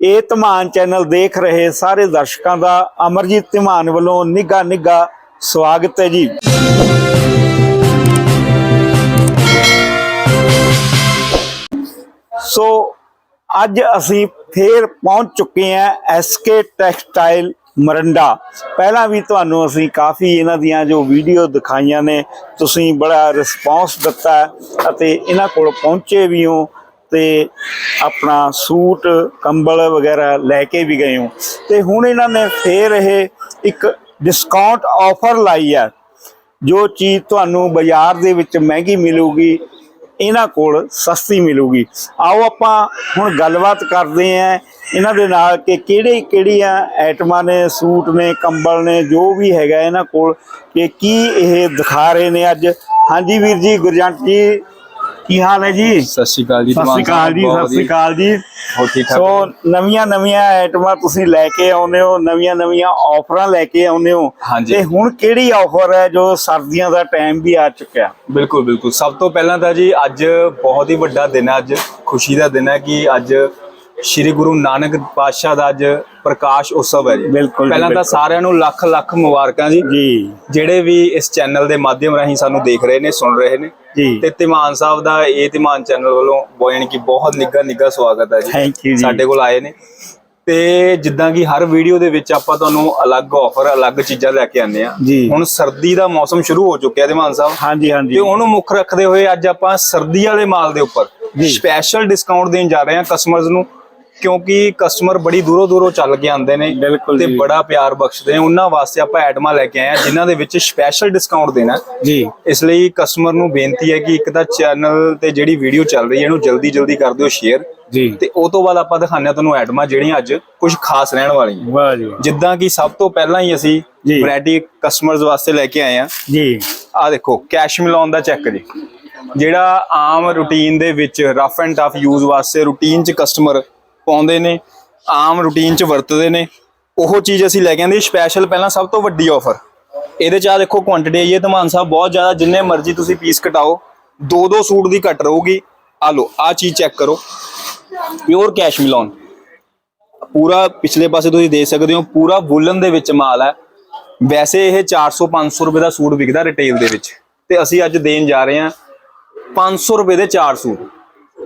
ਇਹ ਧਮਾਨ ਚੈਨਲ ਦੇਖ ਰਹੇ ਸਾਰੇ ਦਰਸ਼ਕਾਂ ਦਾ ਅਮਰਜੀਤ ਧਮਾਨ ਵੱਲੋਂ ਨਿੱਘਾ ਨਿੱਘਾ ਸਵਾਗਤ ਹੈ ਜੀ। ਸੋ ਅੱਜ ਅਸੀਂ ਫੇਰ ਪਹੁੰਚ ਚੁੱਕੇ ਹਾਂ ਐਸਕੇ ਟੈਕਸਟਾਈਲ ਮਰੰਡਾ। ਪਹਿਲਾਂ ਵੀ ਤੁਹਾਨੂੰ ਅਸੀਂ ਕਾਫੀ ਇਹਨਾਂ ਦੀਆਂ ਜੋ ਵੀਡੀਓ ਦਿਖਾਈਆਂ ਨੇ, ਤੁਸੀਂ ਬੜਾ ਰਿਸਪੌਂਸ ਦਿੱਤਾ ਅਤੇ ਇਹਨਾਂ ਕੋਲ ਪਹੁੰਚੇ ਵੀ ਹੋ। ਤੇ ਆਪਣਾ ਸੂਟ, ਕੰਬਲ ਵਗੈਰਾ ਲੈ ਕੇ ਵੀ ਗਏ ਹੋ। ਤੇ ਹੁਣ ਇਹਨਾਂ ਨੇ ਫੇਰ ਇਹ ਇੱਕ ਡਿਸਕਾਊਂਟ ਆਫਰ ਲਾਈ ਹੈ ਜੋ ਚੀਜ਼ ਤੁਹਾਨੂੰ ਬਾਜ਼ਾਰ ਦੇ ਵਿੱਚ ਮਹਿੰਗੀ ਮਿਲੂਗੀ, ਇਹਨਾਂ ਕੋਲ ਸਸਤੀ ਮਿਲੂਗੀ। ਆਓ ਆਪਾਂ ਹੁਣ ਗੱਲਬਾਤ ਕਰਦੇ ਆਂ ਇਹਨਾਂ ਦੇ ਨਾਲ ਕਿ ਕਿਹੜੇ ਕਿਹੜੀਆਂ ਆਈਟਮਾਂ ਨੇ, ਸੂਟ ਨੇ, ਕੰਬਲ ਨੇ, ਜੋ ਵੀ ਹੈਗਾ ਇਹਨਾਂ ਕੋਲ, ਕਿ ਕੀ ਇਹ ਦਿਖਾ ਰਹੇ ਨੇ ਅੱਜ। ਹਾਂਜੀ ਵੀਰ ਜੀ, ਗੁਰਜੰਟ ਜੀ ਕੀ ਹਾਲ ਹੈ ਜੀ? ਸਤਿ ਸ਼੍ਰੀ ਅਕਾਲ ਜੀ ਸਤਿ ਸ਼੍ਰੀ ਅਕਾਲ ਜੀ ਸਤਿ ਸ਼੍ਰੀ ਅਕਾਲ ਜੀ। ਠੀਕ ਸੋ ਨਵੀਆਂ ਨਵੀਆਂ ਆਈਟਮਾਂ ਤੁਸੀਂ ਲੈ ਕੇ ਆਉਂਦੇ ਹੋ ਨਵੀਆਂ ਨਵੀਆਂ ਆਫਰਾਂ ਲੈ ਕੇ ਆਉਂਦੇ ਹੋ। ਤੇ ਹੁਣ ਕਿਹੜੀ ਆਫਰ ਹੈ ਜੋ ਸਰਦੀਆਂ ਦਾ ਟਾਈਮ ਵੀ ਆ ਚੁੱਕਿਆ? ਬਿਲਕੁਲ ਬਿਲਕੁਲ। ਸਭ ਤੋਂ ਪਹਿਲਾਂ ਤਾਂ ਜੀ ਅੱਜ ਬਹੁਤ ਹੀ ਵੱਡਾ ਦਿਨ ਹੈ ਅੱਜ ਖੁਸ਼ੀ ਦਾ ਦਿਨ ਹੈ ਕਿ ਅੱਜ ਸ੍ਰੀ ਗੁਰੂ ਨਾਨਕ ਪਾਤਸ਼ਾਹ ਦਾ ਅੱਜ ਪ੍ਰਕਾਸ਼ ਉਤਸਵ ਹੈ ਜੀ। ਬਿਲਕੁਲ ਪਹਿਲਾਂ ਤਾਂ। ਸਾਰਿਆਂ ਨੂੰ ਲੱਖ ਲੱਖ ਮੁਬਾਰਕਾਂ ਜੀ। ਜੀ। ਜਿਹੜੇ ਵੀ ਇਸ ਚੈਨਲ ਦੇ ਮਾਧਿਅਮ ਰਾਹੀਂ ਸਾਨੂੰ ਦੇਖ ਰਹੇ ਨੇ ਸੁਣ ਰਹੇ ਨੇ। ਜੀ। ਤੇ ਧੀਮਾਨ ਸਾਹਿਬ ਦਾ ਇਹ ਧੀਮਾਨ ਚੈਨਲ ਵੱਲੋਂ ਬੋਇਨ ਕੀ ਬਹੁਤ ਨਿੱਘਾ ਨਿੱਘਾ ਸਵਾਗਤ ਹੈ ਜੀ। ਥੈਂਕ ਯੂ ਜੀ। ਸਾਡੇ ਕੋਲ ਆਏ ਨੇ। ਤੇ ਜਿੱਦਾਂ ਕਿ ਹਰ ਵੀਡੀਓ ਦੇ ਵਿੱਚ ਆਪਾਂ ਤੁਹਾਨੂੰ ਅਲੱਗ ਆਫਰ ਅਲੱਗ ਚੀਜ਼ਾਂ ਲੈ ਕੇ ਆਉਂਦੇ ਆ। ਹੁਣ ਸਰਦੀ ਦਾ ਮੌਸਮ ਸ਼ੁਰੂ ਹੋ ਚੁੱਕਿਆ ਧੀਮਾਨ ਸਾਹਿਬ। ਹਾਂਜੀ ਹਾਂਜੀ। ਤੇ ਉਹਨੂੰ ਮੁੱਖ ਰੱਖਦੇ ਹੋਏ ਅੱਜ ਆਪਾਂ ਸਰਦੀ ਵਾਲੇ ਮਾਲ ਦੇ ਉੱਪਰ। ਸਪੈਸ਼ਲ ਡਿਸਕਾਊਂਟ ਦੇਣ ਜਾ ਰਹੇ ਹਾਂ ਕਸਟਮਰਸ ਨੂੰ। ਕਿਉਂਕਿ ਕਸਟਮਰ ਬੜੀ ਦੂਰੋਂ ਦੂਰੋਂ ਚੱਲ ਕੇ ਆਉਂਦੇ ਨੇ ਤੇ। ਬੜਾ ਪਿਆਰ ਬਖਸ਼ਦੇ ਨੇ ਉਹਨਾਂ ਵਾਸਤੇ ਆਪਾਂ ਆਈਟਮਾਂ ਲੈ ਕੇ ਆਏ ਹਾਂ ਜਿਨ੍ਹਾਂ ਦੇ ਵਿੱਚ ਸਪੈਸ਼ਲ ਡਿਸਕਾਊਂਟ ਦੇਣਾ। ਜੀ ਇਸ ਲਈ ਕਸਟਮਰ ਨੂੰ ਬੇਨਤੀ ਹੈ ਕਿ ਇੱਕ ਤਾਂ ਚੈਨਲ ਤੇ ਜਿਹੜੀ ਵੀਡੀਓ ਚੱਲ ਰਹੀ ਹੈ ਇਹਨੂੰ ਜਲਦੀ ਜਲਦੀ ਕਰ ਦਿਓ ਸ਼ੇਅਰ ਜੀ ਤੇ ਉਹ ਤੋਂ ਬਾਅਦ ਆਪਾਂ ਦਿਖਾਉਂਦੇ ਤੁਹਾਨੂੰ ਆਈਟਮਾਂ ਜਿਹੜੀਆਂ ਅੱਜ ਕੁਝ ਖਾਸ ਰਹਿਣ ਵਾਲੀਆਂ ਵਾਹ ਜੀ। ਜਿੱਦਾਂ ਕਿ ਸਭ ਤੋਂ ਪਹਿਲਾਂ ਹੀ ਅਸੀਂ। ਵੈਰਾਈਟੀ ਕਸਟਮਰਸ ਵਾਸਤੇ ਲੈ ਕੇ ਆਏ ਹਾਂ ਜੀ ਆ ਦੇਖੋ ਕੈਸ਼ ਮਿਲਾਉਣ ਦਾ ਚੈੱਕ ਜੀ ਜਿਹੜਾ ਆਮ ਰੂਟੀਨ ਦੇ ਵਿੱਚ ਰਫ ਐਂਡ ਟਫ ਯੂਜ਼ ਵਾਸਤੇ ਰੂਟੀਨ 'ਚ ਕਸਟਮਰ ਪਾਉਂਦੇ ਨੇ, ਆਮ ਰੂਟੀਨ 'ਚ ਵਰਤਦੇ ਨੇ। ਉਹ ਚੀਜ਼ ਅਸੀਂ ਲੈ ਕੇ ਆਂਦੇ ਸਪੈਸ਼ਲ ਪਹਿਲਾਂ ਸਭ ਤੋਂ ਵੱਡੀ ਆਫਰ ਇਹਦੇ 'ਚ ਆ ਦੇਖੋ ਕੁਆਂਟੀਟੀ ਆਈ ਹੈ ਧਮਾਨ ਸਾਹਿਬ ਬਹੁਤ ਜ਼ਿਆਦਾ, ਜਿੰਨੇ ਮਰਜ਼ੀ ਤੁਸੀਂ ਪੀਸ ਕਟਾਓ ਦੋ ਦੋ ਸੂਟ ਦੀ ਘਟ ਰਹੂਗੀ। ਆ ਲੋ ਆ ਚੀਜ਼ ਚੈੱਕ ਕਰੋ। ਪਿਓਰ ਕੈਸ਼ ਮਿਲਾਉਣ। ਪੂਰਾ ਪਿਛਲੇ ਪਾਸੇ ਤੁਸੀਂ ਦੇਖ ਸਕਦੇ ਹੋ, ਪੂਰਾ ਵੂਲਨ ਦੇ ਵਿੱਚ ਮਾਲ ਹੈ। ਵੈਸੇ ਇਹ 400 500 ਰੁਪਏ ਦਾ ਸੂਟ ਵਿਕਦਾ ਰਿਟੇਲ ਦੇ ਵਿੱਚ। ਤੇ ਅਸੀਂ ਅੱਜ ਦੇਣ ਜਾ ਰਹੇ ਹਾਂ 500 ਰੁਪਏ ਦੇ 4 ਸੂਟ।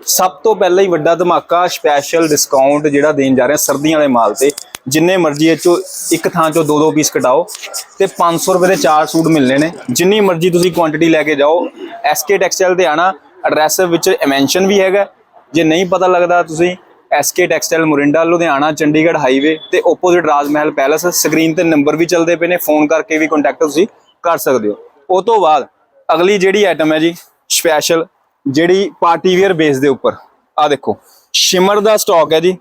ਸਭ ਤੋਂ ਪਹਿਲਾਂ ਹੀ ਵੱਡਾ ਧਮਾਕਾ ਸਪੈਸ਼ਲ ਡਿਸਕਾਊਂਟ ਜਿਹੜਾ ਦੇਣ ਜਾ ਰਹੇ ਹਾਂ ਸਰਦੀਆਂ ਵਾਲੇ ਮਾਲ ਤੇ। ਜਿੰਨੇ ਮਰਜ਼ੀ ਇਹ ਚੋਂ ਇੱਕ ਥਾਂ ਚੋਂ ਦੋ ਦੋ ਪੀਸ ਕਟਾਓ ਤੇ 500 ਰੁਪਏ ਦੇ ਚਾਰ ਸੂਟ ਮਿਲਣੇ ਨੇ। ਜਿੰਨੀ ਮਰਜ਼ੀ ਤੁਸੀਂ ਕੁਆਂਟੀਟੀ ਲੈ ਕੇ ਜਾਓ ਐਸਕੇ ਟੈਕਸਟਾਈਲ ਤੇ ਆਣਾ ਐਡਰੈਸ ਵਿੱਚ ਮੈਂਸ਼ਨ ਵੀ ਹੈਗਾ। ਜੇ ਨਹੀਂ ਪਤਾ ਲੱਗਦਾ ਤੁਸੀਂ S K textile Morinda, Ludhiana, Chandigarh highway ਤੇ opposite Raj Mahal palace screen ਤੇ ਨੰਬਰ ਵੀ ਚੱਲਦੇ ਪਏ ਨੇ ਫੋਨ ਕਰਕੇ ਵੀ ਕੰਟੈਕਟ ਤੁਸੀਂ ਕਰ ਸਕਦੇ ਹੋ। ਉਹ ਤੋਂ ਬਾਅਦ ਅਗਲੀ ਜਿਹੜੀ ਆਈਟਮ ਹੈ ਜੀ ਸਪੈਸ਼ਲ ਜਿਹੜੀ ਪਾਰਟੀ ਵੇਅਰ ਬੇਸ ਦੇ ਉੱਪਰ। ਆ ਦੇਖੋ ਸ਼ਿਮਰ ਦਾ ਸਟਾਕ ਹੈ ਜੀ।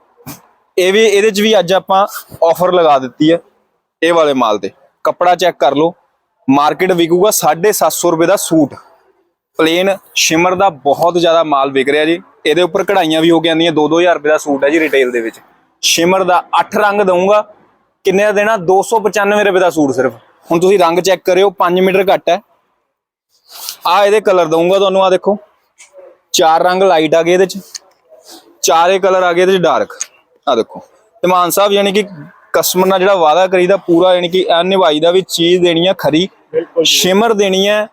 ਇਹ ਵੀ, ਇਹਦੇ 'ਚ ਵੀ ਅੱਜ ਆਪਾਂ ਆਫਰ ਲਗਾ ਦਿੱਤੀ ਹੈ ਇਹ ਵਾਲੇ ਮਾਲ ਤੇ। ਕੱਪੜਾ ਚੈੱਕ ਕਰ ਲਓ ਮਾਰਕੀਟ ਵਿਕੂਗਾ 750 ਰੁਪਏ ਦਾ ਸੂਟ। ਪਲੇਨ ਸ਼ਿਮਰ ਦਾ ਬਹੁਤ ਜ਼ਿਆਦਾ ਮਾਲ ਵਿਕ ਰਿਹਾ ਜੀ। ਇਹਦੇ ਉੱਪਰ ਕਢਾਈਆਂ ਵੀ ਹੋ ਕੇ ਆਉਂਦੀਆਂ 2-2000 ਰੁਪਏ ਦਾ ਸੂਟ ਹੈ ਜੀ ਰਿਟੇਲ ਦੇ ਵਿੱਚ। ਸ਼ਿਮਰ ਦਾ 8 ਰੰਗ ਦਊਂਗਾ, ਕਿੰਨੇ ਦਾ ਦੇਣਾ? 295 ਰੁਪਏ ਦਾ ਸੂਟ ਸਿਰਫ। ਹੁਣ ਤੁਸੀਂ ਰੰਗ ਚੈੱਕ ਕਰਿਓ 5 ਮੀਟਰ ਘੱਟ ਹੈ। ਆ ਇਹਦੇ ਕਲਰ ਦਊਂਗਾ ਤੁਹਾਨੂੰ ਆ ਦੇਖੋ। ਚਾਰ ਰੰਗ ਲਾਈਟ ਆ ਗਏ ਇਹਦੇ ਚ ਚਾਰੇ ਕਲਰ ਆ ਗਏ ਇਹਦੇ ਚ ਡਾਰਕ ਆ ਦੇਖੋ ਤੇ ਮਾਨ ਸਾਹਿਬ ਯਾਨੀ ਕਿ ਕਸਟਮਰ ਨਾਲ ਜਿਹੜਾ ਵਾਅਦਾ ਕਰੀਦਾ ਪੂਰਾ ਯਾਨੀ ਕਿ ਐ ਨਿਭਾਈ ਦਾ ਵੀ ਚੀਜ਼ ਦੇਣੀ ਆ ਖਰੀ ਸ਼ਿਮਰ ਦੇਣੀ ਹੈ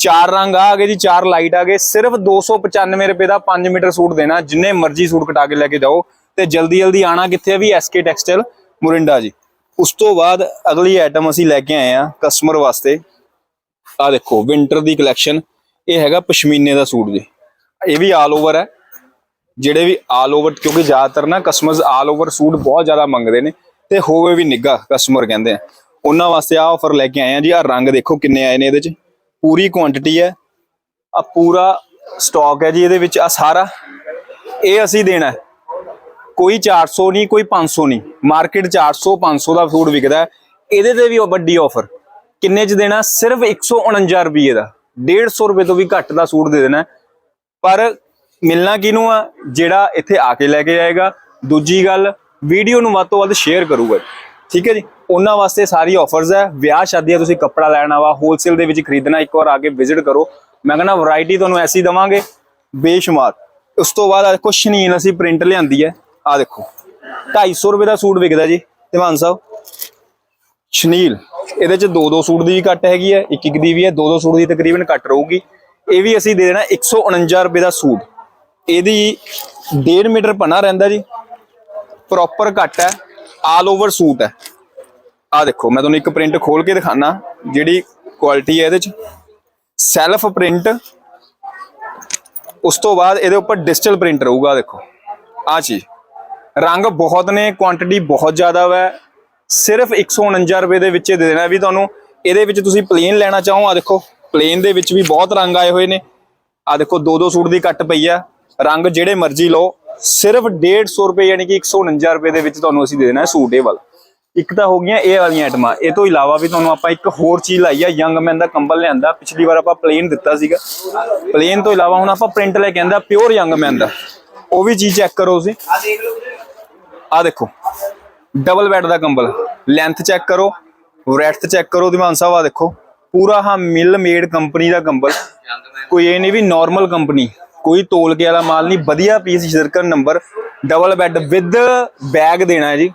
ਚਾਰ ਰੰਗ ਆ ਗਏ ਜੀ ਚਾਰ ਲਾਈਟ ਆ ਗਏ ਸਿਰਫ 295 ਰੁਪਏ ਦਾ 5 ਮੀਟਰ ਸੂਟ ਦੇਣਾ ਜਿੰਨੇ ਮਰਜ਼ੀ ਸੂਟ ਕਟਾ ਕੇ ਲੈ ਕੇ ਜਾਓ ਤੇ ਜਲਦੀ ਜਲਦੀ ਆਣਾ ਕਿੱਥੇ ਆ ਵੀ ਐਸਕੇ ਟੈਕਸਟਾਈਲ ਮੁਰਿੰਡਾ ਜੀ। ਉਸ ਤੋਂ ਬਾਅਦ ਅਗਲੀ ਆਈਟਮ ਅਸੀਂ ਲੈ ਕੇ ਆਏ ਆ ਕਸਟਮਰ ਵਾਸਤੇ। ਆ ਦੇਖੋ ਵਿੰਟਰ ਦੀ ਕਲੈਕਸ਼ਨ ਇਹ ਹੈਗਾ ਪਸ਼ਮੀਨੇ ਦਾ ਸੂਟ ਜੀ। ਇਹ ਵੀ ਆਲ ਓਵਰ ਹੈ। ਜਿਹੜੇ ਵੀ ਆਲ ਓਵਰ ਕਿਉਂਕਿ ਜ਼ਿਆਦਾਤਰ ਨਾ ਕਸਟਮਰਸ ਆਲ ਓਵਰ ਸੂਟ ਬਹੁਤ ਜ਼ਿਆਦਾ ਮੰਗਦੇ ਨੇ ਤੇ ਹੋਵੇ ਵੀ ਨਿੱਗਾ ਕਸਟਮਰ ਕਹਿੰਦੇ ਆ। ਉਹਨਾਂ ਵਾਸਤੇ ਆ ਆਫਰ ਲੈ ਕੇ ਆਏ ਆ ਜੀ ਆ ਰੰਗ ਦੇਖੋ ਕਿੰਨੇ ਆਏ ਨੇ ਇਹਦੇ ਚ। ਪੂਰੀ ਕੁਆਂਟੀਟੀ ਹੈ। ਆ ਪੂਰਾ ਸਟਾਕ ਹੈ ਜੀ ਇਹਦੇ ਵਿੱਚ ਆ ਸਾਰਾ। ਇਹ ਅਸੀਂ ਦੇਣਾ ਹੈ। ਕੋਈ 400 ਨਹੀਂ, ਕੋਈ 500 ਨਹੀਂ। ਮਾਰਕੀਟ 400 500 ਦਾ ਸੂਟ ਵਿਕਦਾ ਇਹਦੇ ਤੇ ਵੀ ਉਹ ਵੱਡੀ ਆਫਰ ਕਿੰਨੇ ਚ ਦੇਣਾ? ਸਿਰਫ 149 ਰੁਪਏ ਦਾ। 150 ਰੁਪਏ ਤੋਂ ਵੀ ਘੱਟ ਦਾ ਸੂਟ ਦੇ ਦੇਣਾ ਪਰ ਮਿਲਣਾ ਕਿਹਨੂੰ ਆ? ਜਿਹੜਾ ਇੱਥੇ ਆ ਕੇ ਲੈ ਕੇ ਜਾਏਗਾ। ਦੂਜੀ ਗੱਲ, ਵੀਡੀਓ ਨੂੰ ਵੱਧ ਤੋਂ ਵੱਧ ਸ਼ੇਅਰ ਕਰੂਗਾ ਠੀਕ ਹੈ ਜੀ? ਉਹਨਾਂ ਵਾਸਤੇ ਸਾਰੀ ਆਫਰਸ ਹੈ। ਵਿਆਹ ਸ਼ਾਦੀਆਂ ਤੁਸੀਂ ਕੱਪੜਾ ਲੈਣਾ ਵਾ ਹੋਲਸੇਲ ਦੇ ਵਿੱਚ ਖਰੀਦਣਾ ਇੱਕ ਵਾਰ ਆ ਕੇ ਵਿਜ਼ਿਟ ਕਰੋ। ਮੈਂ ਕਹਿੰਦਾ ਵੈਰਾਈਟੀ ਤੁਹਾਨੂੰ ਐਸੀ ਦਵਾਂਗੇ, ਬੇਸ਼ੁਮਾਰ। ਉਸ ਤੋਂ ਬਾਅਦ ਆਹ ਦੇਖੋ ਸ਼ਨੀਨ ਅਸੀਂ ਪ੍ਰਿੰਟ ਲਿਆਂਦੀ ਹੈ। ਆ ਦੇਖੋ। 250 ਰੁਪਏ ਦਾ ਸੂਟ ਵਿਕਦਾ ਜੀ ਧਿਮਾਨ ਸਾਹਿਬ। ਸ਼ਨੀਲ ਇਹਦੇ ਚ ਦੋ ਦੋ ਸੂਟ ਦੀ ਵੀ ਕੱਟ ਹੈਗੀ ਹੈ, ਇੱਕ ਇੱਕ ਦੀ ਵੀ ਹੈ। ਦੋ ਦੋ ਸੂਟ ਦੀ ਤਕਰੀਬਨ ਘੱਟ ਰਹੂਗੀ। ਇਹ ਵੀ ਅਸੀਂ ਦੇ ਦੇਣਾ 149 ਰੁਪਏ ਦਾ ਸੂਟ। ਇਹਦੀ 1.5 ਮੀਟਰ ਪਨਾ ਰਹਿੰਦਾ ਜੀ। ਪ੍ਰੋਪਰ ਕੱਟ ਹੈ। ਆਲ ਓਵਰ ਸੂਟ ਹੈ। ਆ ਦੇਖੋ, ਮੈਂ ਤੁਹਾਨੂੰ ਇੱਕ ਪ੍ਰਿੰਟ ਖੋਲ ਕੇ ਦਿਖਾਣਾ ਜਿਹੜੀ ਕੁਆਲਿਟੀ ਹੈ ਇਹਦੇ ਚ। ਸੈਲਫ ਪ੍ਰਿੰਟ ਉਸ ਤੋਂ ਬਾਅਦ ਇਹਦੇ ਉੱਪਰ ਡਿਜੀਟਲ ਪ੍ਰਿੰਟ ਰਹੂਗਾ ਦੇਖੋ। ਆ ਚੀਜ਼। ਰੰਗ ਬਹੁਤ ਨੇ ਕੁਆਂਟੀਟੀ ਬਹੁਤ ਜ਼ਿਆਦਾ ਵੈ। ਸਿਰਫ 149 ਰੁਪਏ ਦੇ ਵਿੱਚ ਦੇ ਦੇਣਾ ਵੀ ਤੁਹਾਨੂੰ। ਇਹਦੇ ਵਿੱਚ ਤੁਸੀਂ ਪਲੇਨ ਲੈਣਾ ਚਾਹੋ, ਆ ਦੇਖੋ। ਪਲੇਨ ਦੇ ਵਿੱਚ ਵੀ ਬਹੁਤ ਰੰਗ ਆਏ ਹੋਏ ਨੇ। ਆ ਦੇਖੋ ਦੋ ਦੋ ਸੂਟ ਦੀ ਕੱਟ ਪਈ ਆ। ਰੰਗ ਜਿਹੜੇ ਮਰਜ਼ੀ ਲਓ, ਸਿਰਫ 150 ਰੁਪਏ ਯਾਨੀ ਕਿ 149 ਰੁਪਏ ਦੇ ਵਿੱਚ ਤੁਹਾਨੂੰ ਅਸੀਂ ਦੇ ਦੇਣਾ ਸੂਟ ਇਹ ਵਾਲਾ। ਇੱਕ ਤਾਂ ਹੋ ਗਈਆਂ ਇਹ ਵਾਲੀਆਂ ਆਈਟਮਾਂ। ਇਹ ਤੋਂ ਇਲਾਵਾ ਵੀ ਤੁਹਾਨੂੰ ਆਪਾਂ ਇੱਕ ਹੋਰ ਚੀਜ਼ ਲਾਈ ਆ, ਯੰਗ ਮੈਨ ਦਾ ਕੰਬਲ ਲਿਆਂਦਾ। ਪਿਛਲੀ ਵਾਰ ਆਪਾਂ ਪਲੇਨ ਦਿੱਤਾ ਸੀਗਾ। ਪਲੇਨ ਤੋਂ ਇਲਾਵਾ ਹੁਣ ਆਪਾਂ ਪ੍ਰਿੰਟ ਲੈ ਕੇ ਆਂਦਾ ਪਿਓਰ ਯੰਗ ਮੈਨ ਦਾ। ਉਹ ਵੀ ਚੀਜ਼ ਚੈੱਕ ਕਰੋ ਤੁਸੀਂ। ਆ ਦੇਖੋ, ਡਬਲ ਬੈੱਡ ਦਾ ਕੰਬਲ। ਲੈਂਥ ਚੈੱਕ ਕਰੋ ਬ੍ਰੈਡਥ ਚੈੱਕ ਕਰੋ ਦਿਮਾਨ ਸਾਹਿਬ ਆ ਦੇਖੋ। ਪੂਰਾ ਹਾਂ ਮਿਲ ਮੇਡ ਕੰਪਨੀ ਦਾ ਕੰਬਲ। ਕੋਈ ਇਹ ਨਹੀਂ ਵੀ ਨਾਰਮਲ ਕੰਪਨੀ ਕੋਈ ਤੋਲ ਕੇ ਵਾਲਾ ਮਾਲ ਨਹੀਂ, ਵਧੀਆ piece ਸ਼ਿਰਕਨ number double bed with bag ਦੇਣਾ ਹੈ ਜੀ।